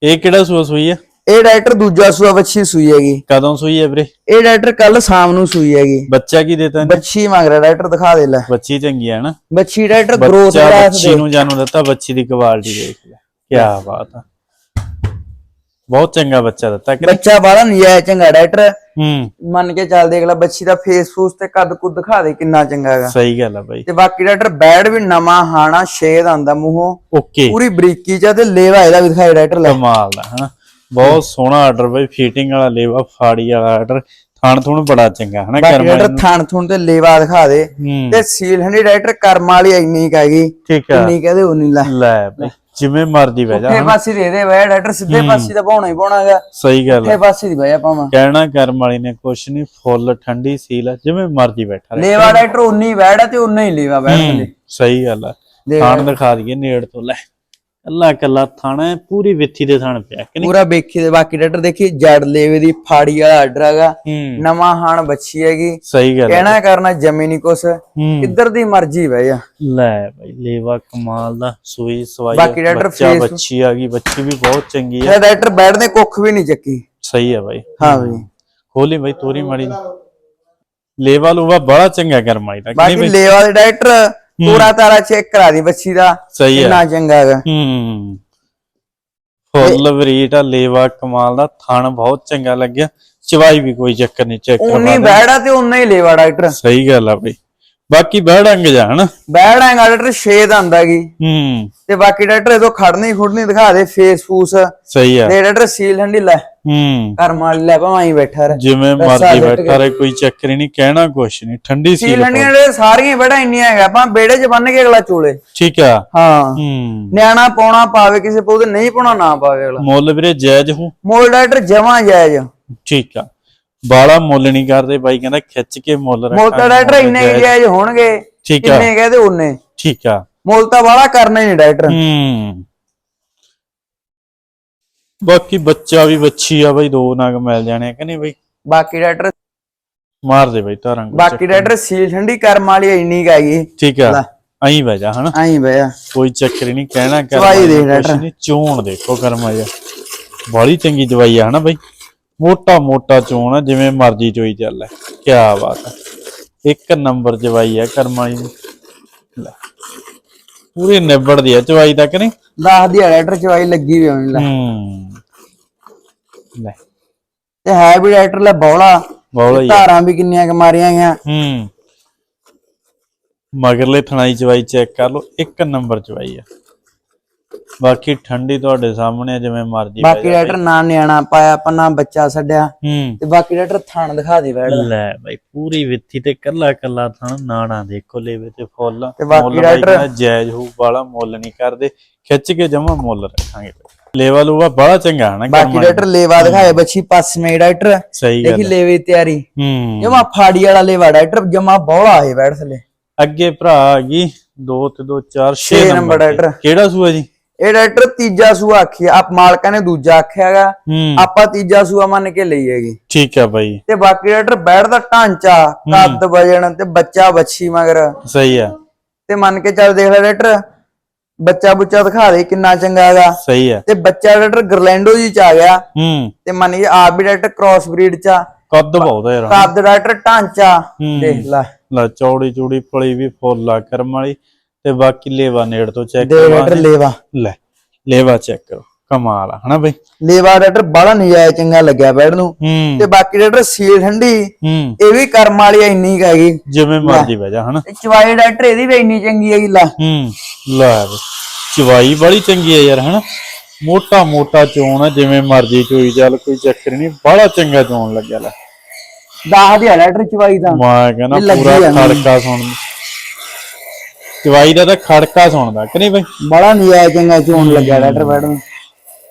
ਇਹ ਕਿਹੜਾ ਸੂਆ ਸੂਈ ਆ? ਇਹ ਡਾਕਟਰ ਦੂਜਾ ਸੂਆ ਬੱਚੀ ਸੂਈ ਹੈਗੀ। ਕਦੋਂ ਸੂਈ ਆ ਵੀਰੇ? ਇਹ ਡਾਕਟਰ ਕੱਲ ਸ਼ਾਮ ਨੂੰ ਸੂਈ ਹੈਗੀ। ਬੱਚਾ ਕੀ ਦੇਤਾ ਬੱਚੀ ਮੰਗ ਰਿਹਾ ਡਾਕਟਰ ਦਿਖਾ ਦੇ ਲੈ। ਬੱਚੀ ਚੰਗੀ ਆ ਨਾ। ਬੱਚੀ ਡਾਕਟਰ ਗਰੋਥ ਦਾ ਬੱਚੀ ਨੂੰ ਜਨਮ ਦਿੱਤਾ ਬੱਚੀ ਦੀ ਕੁਆਲਿਟੀ ਦੇਖ ਲੈ ਕੀ ਬਾਤ ਆ। ਬਹੁਤ ਚੰਗਾ ਬੱਚਾ ਦਿੱਤਾ ਬੱਚਾ ਬਾਲਾ ਨਜਾਇਜ਼ ਚੰਗਾ ਡਾਕਟਰ। ਹੂੰ। ਮੰਨ ਕੇ ਚੱਲ ਦੇਖ ਲੈ ਬੱਚੀ ਦਾ ਫੇਸ ਫੂਸ ਤੇ ਕੱਦ ਕੁੱਦ ਦਿਖਾ ਦੇ ਕਿੰਨਾ ਚੰਗਾ ਹੈਗਾ। ਸਹੀ ਗੱਲ ਆ ਬਾਈ। ਤੇ ਬਾਕੀ ਡਾਕਟਰ ਬੈਡ ਵੀ ਨਵਾਂ ਹਾਣਾ ਛੇਦ ਆਂਦਾ ਮੂੰਹੋਂ। ਓਕੇ। ਪੂਰੀ ਬਰੀਕੀ ਚ ਤੇ ਲੇਵਾ ਇਹਦਾ ਵੀ ਦਿਖਾਈ ਡਾਕਟਰ ਲੈ। ਕਮਾਲ ਦਾ ਹਨਾ। ਬਹੁਤ ਸੋਹਣਾ ਆਰਡਰ ਬਾਈ ਫਿਟਿੰਗ ਵਾਲਾ ਲੇਵਾ ਫਾੜੀ ਵਾਲਾ ਆਰਡਰ ਥਾਣ ਥੁਣ ਬੜਾ ਚੰਗਾ ਹਨਾ ਕਰਮਾ ਡਾਕਟਰ ਥਣ ਥੁਣ ਤੇ ਲੇਵਾ ਦਿਖਾ ਦੇ। ਤੇ ਸੀਲ ਹੰਡੀ ਡਾਕਟਰ ਕਰਮ ਵਾਲੀ ਇੰਨੀ ਕੁ ਹੈਗੀ ਠੀਕ ਆ। ਇੰਨੀ ਕਹਦੇ ਉਨੀ ਲੈ। ਲੈ ਬਾਈ। ਜਿਵੇਂ ਮਰਦੀ ਬਹਿ ਜਾ ਤੇ ਪਾਸੇ ਦੇ ਦੇ ਵੇ ਡਾਕਟਰ ਸਿੱਧੇ ਪਾਸੇ ਦਾ ਪਾਉਣਾ ਹੀ ਪਾਉਣਾ ਹੈਗਾ। ਸਹੀ ਗੱਲ ਤੇ ਆ। ਪਾਸੇ ਦੀ ਬਹਿ ਪਾਵਾਂ ਕਹਿਣਾ ਕਰਮ ਵਾਲੀ ਨੇ ਕੁਛ ਨਹੀਂ ਫੁੱਲ ਠੰਡੀ ਸੀਲ ਆ ਜਿਵੇਂ ਮਰਦੀ ਬੈਠਾ ਰਹੇ। ਲੇਵਾ ਡਾਕਟਰ ਉਨੀ ਆ ਤੇ ਉਨਾ ਹੀ ਲੇਵਾ ਥੱਲੇ ਸਹੀ ਗੱਲ ਆ। ਦੇਖ ਥਾਣ ਦਿਖਾ ਦਈਏ ਨੇੜ ਤੋਂ ਲੈ। ਕੱਲਾ ਕੱਲਾ ਥਾਣਾ ਹੈ, ਪੂਰੀ ਵਿੱਥੀ ਦੇ ਥਾਣ ਪਿਆ ਕਿ ਨਹੀਂ? ਪੂਰਾ ਵੇਖੀ ਦੇ ਬਾਕੀ ਡਾਕਟਰ ਦੇਖੀ ਜੜ ਲੇਵੇ ਦੀ ਫਾੜੀ ਵਾਲਾ ਆਰਡਰ ਹੈਗਾ ਹੂੰ। ਨਵਾਂ ਹਾਣ ਬੱਚੀ ਹੈਗੀ। ਸਹੀ ਗੱਲ। ਕਹਿਣਾ ਕਰਨਾ ਜਮੀ ਨਹੀਂ ਕੁਛ ਹੂੰ। ਕਿੱਧਰ ਦੀ ਮਰਜ਼ੀ ਬਹਿ ਜਾ। ਲੈ ਭਾਈ ਲੇਵਾ ਕਮਾਲ ਦਾ ਸੂਈ ਸਵਾਈ ਬਾਕੀ ਆ, ਡਾਕਟਰ ਬੱਚਾ face- ਬੱਚੀ ਆ ਗਈ ਬੱਚੀ ਵੀ ਬਹੁਤ ਚੰਗੀ ਆ। ਇਹ ਡਾਕਟਰ ਬੈਠ ਦੇ ਕੁੱਖ ਵੀ ਨਹੀਂ ਚੱਕੀ। ਸਹੀ ਆ ਬਾਈ। ਹਾਂ ਬਈ। ਖੋਲੀ ਬਾਈ ਤੋਰੀ ਮਾੜੀ। ਲੇਵਾ ਲੂਵਾ ਬੜਾ ਚੰਗਾ ਕਰਮ ਵਾਲੀ ਦਾ ਕਿ ਨਹੀਂ ਬਾਕੀ ਬਾਈ? ਲੇਵਾ ਦੇ ਡਾਕਟਰ ਪੂਰਾ ਤਾਰਾ ਚੈੱਕ ਕਰਾ ਦੀ ਬੱਚੀ ਦਾ ਸਹੀ ਕਿੰਨਾ ਚੰਗਾ ਹੈਗਾ। ਹੂੰ। ਫੁੱਲ ਵਰੀਟ ਆ ਲੇਵਾ ਕਮਾਲ ਦਾ ਥਣ ਬਹੁਤ ਚੰਗਾ ਲੱਗਿਆ। ਚਵਾਈ ਵੀ ਕੋਈ ਚੱਕਰ ਨਹੀਂ ਚੈੱਕ ਉਨੀ ਕਰਵਾ ਬੈੜਾ ਤੇ ਉਨਾ ਹੀ ਲੇਵਾ ਡਾਕਟਰ। ਸਹੀ ਗੱਲ ਆ ਬਈ। ਬਾਕੀ ਬਹਿੜਾਂਗੇ ਜਾ ਹਨਾ? ਬੈੜ ਹੈਗਾ ਡਾਕਟਰ ਛੇਦ ਆਂਦਾ ਗੀ ਹੂੰ। ਤੇ ਬਾਕੀ ਡਾਕਟਰ ਇਹਦੋਂ ਖੜਨੀ ਖੁੜਨੀ ਦਿਖਾ ਦੇ ਫੇਸ ਫੂਸ। ਸਹੀ ਆ। ਤੇ ਡਾਕਟਰ ਸੀਲ ਹੰਡੀ ਲੈ। ਹੂੰ। ਘਰ ਮਾਰ ਲੈ ਭਾਵੇਂ ਬੈਠਾ ਰਹਿ। ਜਿਵੇਂ ਮਰਜ਼ੀ ਬੈਠਾ ਰਹੇ ਕੋਈ ਚੱਕਰ ਹੀ ਨਹੀਂ ਕਹਿਣਾ ਕੁਛ ਨਹੀਂ ਠੰਡੀ ਸੀਲ ਹੰਡੀਆਂ ਦੇ ਸਾਰੀਆਂ ਬੈੜਾ ਇੰਨੀਆਂ ਹੈਗਾ ਆਪਾਂ ਬੇੜੇ 'ਚ ਬੰਨ ਕੇ ਅਗਲਾ ਚੋਲੇ। ਠੀਕ ਆ। ਹਾਂ। ਹੂੰ। ਨਿਆਣਾ ਪਾਉਣਾ ਪਾਵੇ ਕਿਸੇ ਪੌਦੇ ਨਹੀਂ ਪਾਉਣਾ ਨਾ ਪਾਵੇ ਅਗਲਾ। ਮੁੱਲ ਵੀਰੇ ਜਾਇਜ਼ ਹੂੰ। ਮੋਲ ਡਾਕਟਰ ਜਮਾ ਜਾਇਜ਼। ਠੀਕ ਆ। ਬਾਲਾ ਮੁੱਲ ਨਹੀਂ ਕਰਦੇ ਬਾਈ ਕਹਿੰਦਾ ਖਿੱਚ ਕੇ ਮੁੱਲ ਮੋਲ ਰੱਖਾਂਗੇ ਤਾਂ ਡਾਕਟਰ ਮੁੱਲ ਇੰਨੇ ਹੀ ਜਾਇਜ਼। ਹੋਣਗੇ ਠੀਕ ਆ। ਕਿੰਨੇ ਕਹਦੇ ਉਹਨੇ ਠੀਕ ਆ। ਮੋਲ ਤਾਂ ਵਾਲਾ ਕਰਨਾ ਹੀ ਨਹੀਂ ਡਾਕਟਰ। ਹੂੰ। ਬਾਕੀ ਬੱਚਾ ਵੀ ਬੱਚੀ ਆ ਬਾਈ ਦੋ ਨਗ ਮਿਲ ਜਾਣੇ ਆ ਕਿ ਨਹੀਂ ਬਾਈ? ਬਾਕੀ ਡਾਕਟਰ ਮਾਰ ਦੇ ਬਾਈ ਕੋਈ ਬਾਕੀ ਡਾਕਟਰ ਸੀਲ ਠੰਡੀ ਕਰਮ ਵਾਲੀ ਇੰਨੀ ਗਾਈ ਠੀਕ ਆ। ਅਹੀਂ ਬਹਿ ਜਾ ਹਨਾ? ਆਈ ਬਿਆ ਕੋਈ ਚੱਕਰ ਨਹੀਂ ਕਹਿਣਾ ਕਰ ਦਵਾਈ ਦੇ ਡਾਕਟਰ। ਚੋਣ ਦੇਖੋ ਕਰਮਾ ਜਾ ਬੜੀ ਚੰਗੀ ਦਵਾਈ ਆ ਹਨਾ ਬਾਈ? ਮੋਟਾ ਮੋਟਾ ਚੋਣ ਜਿਵੇਂ ਮਰਜ਼ੀ ਚੋਈ ਚੱਲ। ਕੀ ਬਾਤ ਆ। ਇੱਕ ਨੰਬਰ ਦਵਾਈ ਆ ਕਰਮਾ ਦੀ। ਲੈ। ਪੂਰੀ ਨਿਬੜਦੀ ਆ ਚਵਾਈ ਤੱਕ ਨਹੀਂ? ਦਸ ਦੀ ਡਾਕਟਰ ਚਵਾਈ ਲੱਗੀ ਵੀ ਹੋਣੀ ਲੈ। ਹੂੰ। ਲੈ। ਤੇ ਹੈ ਵੀ ਡਾਕਟਰ ਲੈ ਬੌਲਾ। ਬੋਲਾ ਹੀ। ਧਾਰਾਂ ਵੀ ਕਿੰਨੀਆਂ ਕੁ ਮਾਰੀਆਂ ਗਈਆਂ। ਹੂੰ। ਮਗਰਲੇ ਥਣਾਈ ਚਵਾਈ ਚੈੱਕ ਕਰ ਲਓ ਇੱਕ ਨੰਬਰ ਚਵਾਈ ਆ। ਬਾਕੀ ਠੰਡੀ ਤੁਹਾਡੇ ਸਾਹਮਣੇ ਜਿਵੇਂ ਮਰਜ਼ੀ ਬਾਕੀ। ਡਾਕਟਰ ਨਾ ਨਿਆਣਾ ਪਾਇਆ ਆਪਾਂ ਨਾ ਬੱਚਾ ਛੱਡਿਆ। ਤੇ ਬਾਕੀ ਡਾਕਟਰ ਥਣ ਦਿਖਾ ਦੇ ਬੈਠ ਲੈ ਬਾਈ ਪੂਰੀ ਵਿੱਥੀ ਤੇ ਕੱਲਾ ਕੱਲਾ ਥਣ ਨਾਣਾ ਦੇਖੋ ਲੇਵੇ ਤੇ ਫੁੱਲ। ਤੇ ਬਾਕੀ ਡਾਕਟਰ- ਜਾਇਜ਼ ਹੋਊ ਬਾਲਾ ਮੁੱਲ ਨਹੀਂ ਕਰਦੇ। ਖਿੱਚ ਕੇ ਜਮਾ ਮੁੱਲ ਰੱਖਾਂਗੇ। ਲੇਵਾ ਲੂਵਾ ਬੜਾ ਚੰਗਾ ਹੈ ਨਾ ਬਾਕੀ ਡਾਕਟਰ ਲੇਵਾ ਦਿਖਾਏ ਬੱਚੀ ਪਾਸ ਮੇ ਡਾਕਟਰ। ਸਹੀ ਲੇਵੇ ਤਿਆਰੀ। ਹੂੰ। ਜਮਾ ਫਾੜੀ ਵਾਲਾ ਲੇਵਾ ਡਾਕਟਰ ਜਮਾ ਬੌਲਾ ਹੈ ਬੈਠ ਥਲੇ। ਅੱਗੇ ਭਰਾ ਆ ਗਈ 2 ਤੇ 2 4 6 ਛੇ ਨੰਬਰ। ਡਾਕਟਰ। ਕਿਹੜਾ ਸੂਆ ਜੀ? ਇਹ ਡਾਕਟਰ ਤੀਜਾ ਸੂਆ ਆਖਿਆ ਆਪ ਮਾਲਕਾਂ ਨੇ ਦੂਜਾ ਆਖਿਆਗਾ ਹੂੰ। ਆਪਾਂ ਤੀਜਾ ਸੂਆ ਮੰਨ ਕੇ ਲਈ ਹੈਗੀ। ਠੀਕ ਆ ਬਾਈ। ਤੇ ਬਾਕੀ ਡਾਕਟਰ ਬੈਠ ਦਾ ਢਾਂਚਾ ਕੱਦ ਵਜਣ ਤੇ ਬੱਚਾ ਬੱਚੀ ਮਗਰ। ਸਹੀ ਆ ਤੇ ਮੰਨ ਕੇ ਚੱਲ ਦੇਖ ਲੈ ਡਾਕਟਰ ਬੱਚਾ ਬੁੱਚਾ ਦਿਖਾ ਦੇ ਕਿੰਨਾ ਚੰਗਾ ਹੈਗਾ। ਸਹੀ ਆ ਤੇ ਬੱਚਾ ਡਾਕਟਰ ਗਰਲੈਂਡੋ ਜੀ ਚ ਆ ਗਿਆ। ਹੂੰ। ਤੇ ਮੰਨ ਕੇ ਆਪ ਵੀ ਡਾਕਟਰ ਕ੍ਰਾਸ ਬਰੀਡ ਚ ਕੱਦ ਬਹੁਤ ਯਾਰ। ਕੱਦ ਡਾਕਟਰ ਢਾਂਚਾ। ਹੂੰ। ਦੇਖ ਲੈ। ਲੈ ਚੌੜੀ ਚੂੜੀ ਪਲੀ ਵੀ ਫੁੱਲ ਆ ਕਰਮ ਵਾਲੀ। ਤੇ ਬਾਕੀ ਲੇਵਾ ਨੇੜ ਤੋਂ ਚੈੱਕ ਦੇ ਡਾਕਟਰ ਲੇਵਾ। ਲੈ ਲੇਵਾ ਚੈੱਕ ਕਰੋ। ਕਮਾਲ ਆ ਹਨਾ ਬਈ? ਲੇਵਾ ਡਾਕਟਰ ਬੜਾ ਨਜਾਇਜ਼ ਚੰਗਾ ਲੱਗਿਆ ਬੈਡ ਨੂੰ। ਹੂੰ। ਤੇ ਬਾਕੀ ਡਾਕਟਰ ਸੀਲ ਠੰਡੀ। ਹੂੰ। ਇਹ ਵੀ ਕਰਮ ਵਾਲੀ ਇੰਨੀ ਕੁ ਹੈਗੀ। ਜਿਵੇਂ ਮਰਜ਼ੀ ਬਹਿ ਜਾ ਹਨਾ? ਚਵਾਈ ਡਾਕਟਰ ਇਹਦੀ ਵੀ ਇੰਨੀ ਚੰਗੀ ਹੈਗੀ ਲਾ। ਹੂੰ ਲੈ ਚਵਾਈ ਬੜੀ ਚੰਗੀ ਹੈ ਯਾਰ ਹਨਾ? ਮੋਟਾ ਮੋਟਾ ਚੋਣ ਆ ਜਿਵੇਂ ਮਰਜ਼ੀ ਚੋਈ ਚੱਲ ਕੋਈ ਚੱਕਰ ਨਹੀਂ ਬੜਾ ਚੰਗਾ ਚੋਣ ਲੱਗਿਆ ਲੈ। ਦਾਹ ਦੀ ਆ ਡਾਕਟਰ ਚਵਾਈ ਤਾਂ ਮੈਂ ਕਹਿੰਦਾ ਪੂਰਾ। ਖੜਕਾ ਸੁਣ ਚਵਾਈ ਦਾ ਤਾਂ ਖੜਕਾ ਸੁਣਦਾ ਕਿ ਨਹੀਂ ਬਈ? ਬੜਾ ਨਜਾਇਜ਼ ਚੰਗਾ ਚੋਣ ਲੱਗਿਆ ਡਾਕਟਰ ਬੈਡ ਨੂੰ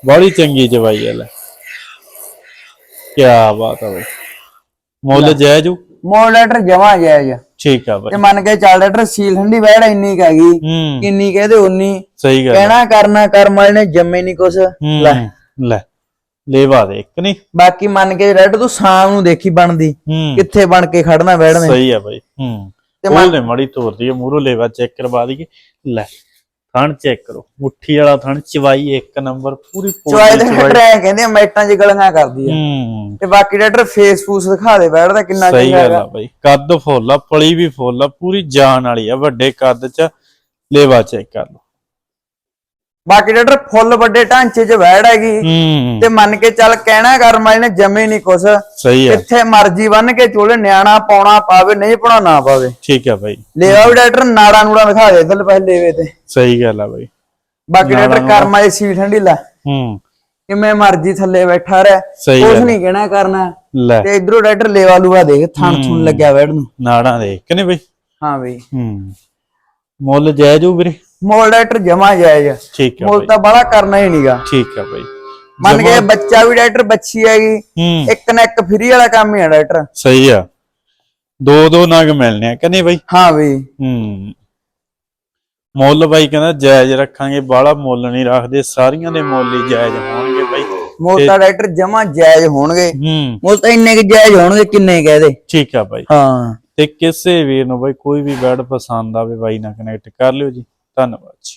ਬੜੀ ਚੰਗੀ ਚਵਾਈ ਹੈ ਲੈ। ਕੀ ਬਾਤ ਆ ਬਈ। ਮੁੱਲ ਜਾਇਜੂ ਮੋੜ ਡਾਕਟਰ ਜਮਾ ਜਾਇਜ਼ ਠੀਕ ਆ ਬਈ। ਤੇ ਮੰਨ ਕੇ ਚੱਲ ਡਾਕਟਰ ਸੀਲ ਠੰਡੀ ਬੈਡ ਇੰਨੀ ਕੁ ਹੂੰ। ਕਿੰਨੀ ਕਹਦੇ ਉਨੀ ਸਹੀ ਗੱਲ ਕਹਿਣਾ ਕਰਨਾ ਕਰਮ ਵਾਲੇ ਨੇ ਜੰਮੇ ਨਹੀਂ ਕੁਛ। ਹੂੰ ਲੈ। ਲੈ। ਲੈਵਾ ਦੇ ਕਿ ਨਹੀਂ। ਬਾਕੀ ਮੰਨ ਕੇ ਰੈਡ ਤੂੰ ਸ਼ਾਮ ਨੂੰ ਦੇਖੀ ਬਣਦੀ। ਹੂੰ। ਕਿੱਥੇ ਬਣ ਕੇ ਖੜਨਾ ਨੇ। ਸਹੀ ਆ ਬਾਈ। ਹੂੰ। ਤੇ ਉਹਨੇ ਮੜੀ ਤੋਰਦੀ ਹੈ ਮੂਰੋ ਲੈਵਾ ਚੈੱਕ ਕਰਵਾ ਦਈਏ। ਲੈ ਥਣ ਚੈੱਕ ਕਰੋ। ਮੁੱਠੀ ਵਾਲਾ ਥਣ ਚਵਾਈ ਇੱਕ ਨੰਬਰ ਪੂਰੀ ਪੂਰੀ ਚਵਾਈ ਦੇ ਡਾਕਟਰ ਕਹਿੰਦੇ ਮੈਟਾਂ 'ਚ ਗਲੀਆਂ ਕਰਦੀ ਆ। ਹੂੰ। ਤੇ ਬਾਕੀ ਡਾਕਟਰ ਫੇਸ ਫੂਸ ਦਿਖਾ ਦੇ ਬੈਡ ਦਾ ਕਿੰਨਾ ਸਹੀ ਚੰਗਾ ਗੱਲ ਹੈਗਾ। ਆ ਬਾਈ। ਕੱਦ ਫੁੱਲ ਆ ਪਲੀ ਵੀ ਫੁੱਲ ਆ ਪੂਰੀ ਜਾਨ ਵਾਲੀ ਆ ਵੱਡੇ ਕੱਦ ਚ ਲੈਵਾ ਚੈੱਕ ਕਰ ਲਓ। ਬਾਕੀ ਡਾਕਟਰ ਫੁੱਲ ਵੱਡੇ ਢਾਂਚੇ 'ਚ ਬੈਡ ਹੈਗੀ। ਹੂੰ। ਤੇ ਮੰਨ ਕੇ ਚੱਲ ਕਹਿਣਾ ਕਰਮ ਵਾਲੇ ਨੇ ਜੰਮੇ ਨਹੀਂ ਕੁਛ। ਸਹੀ ਕਿੱਥੇ ਮਰਜ਼ੀ ਬੰਨ ਕੇ ਚੋਲੇ ਨਿਆਣਾ ਪਾਉਣਾ ਪਾਵੇ ਨਹੀਂ ਪਾਉਣਾ ਨਾ ਪਾਵੇ। ਠੀਕ ਆ ਬਾਈ। ਲੇਵਾ ਵੀ ਡਾਕਟਰ ਨਾੜਾ ਨੂੜਾ ਦਿਖਾ ਦੇ ਦਿਲ ਪਹਿਲੇ ਲੇਵੇ ਤੇ। ਸਹੀ ਗੱਲ ਆ ਬਾਈ। ਬਾਕੀ ਡਾਕਟਰ ਕਰਮ ਵਾਲੀ ਸੀਟ ਠੰਡੀ ਲੈ। ਹੂੰ। ਕਿਵੇਂ ਮਰਜ਼ੀ ਥੱਲੇ ਬੈਠਾ ਰਹਿ। ਕੁਛ ਨਹੀਂ ਕਹਿਣਾ ਕਰਨਾ। ਲੈ। ਤੇ ਇਧਰੋਂ ਡਾਕਟਰ ਲੇਵਾ ਲੂਆ ਦੇਖ ਥਣ ਥੁਣ ਲੱਗਿਆ ਬੈਡ ਨੂੰ। ਨਾੜਾਂ ਦੇ। ਕਿ ਨਹੀਂ ਬਾਈ? ਹਾਂ ਬਈ। ਹੂੰ। ਮੁੱਲ ਜਾਇਜੂ ਵੀਰੇ। ਮੋਲ ਡਾਕਟਰ ਜਮਾ ਜਾਇਜ਼ ਠੀਕ ਮੋਲ ਤਾਂ ਬੜਾ ਕਰਨਾ ਹੀ ਨਹੀਂਗਾ। ਠੀਕ ਆ ਬਾਈ। ਮੰਨ ਕੇ ਬੱਚਾ ਵੀ ਡਾਕਟਰ ਬੱਚੀ ਹੈਗੀ ਹੂੰ। ਇੱਕ ਨਾ ਇੱਕ ਫਰੀ ਵਾਲਾ ਕੰਮ ਹੀ ਆ ਡਾਕਟਰ ਸਹੀ ਆ। ਦੋ ਦੋ ਨਗ ਮਿਲਨੇ ਆ ਕਿ ਨਹੀਂ ਬਾਈ? ਹਾਂ ਬਈ। ਹੂੰ। ਮੁੱਲ ਬਾਈ ਕਹਿੰਦਾ ਜਾਇਜ਼ ਰੱਖਾਂਗੇ ਬਾਹਲਾ ਮੁੱਲ ਨਹੀਂ ਰੱਖਦੇ ਸਾਰੀਆਂ ਦੇ ਮੁੱਲ ਹੀ ਜਾਇਜ਼ ਹੋਣਗੇ ਬਾਈ। ਤਾਂ ਡਾਕਟਰ ਜਮਾ ਜਾਇਜ਼ ਹੋਣਗੇ। ਹੂੰ। ਮੋਲ ਤਾਂ ਇੰਨੇ ਕਿ ਜਾਇਜ਼ ਹੋਣਗੇ ਕਿੰਨੇ ਕਹਦੇ ਠੀਕ ਆ ਬਾਈ। ਹਾਂ। ਤੇ ਕਿਸੇ ਵੀਰ ਨੂੰ ਬਾਈ ਕੋਈ ਵੀ ਬੈਡ ਪਸੰਦ ਆਵੇ ਬਾਈ ਨਾਲ ਕਨੈਕਟ ਕਰ ਲਿਓ ਜੀ। ਧੰਨਵਾਦ ਜੀ।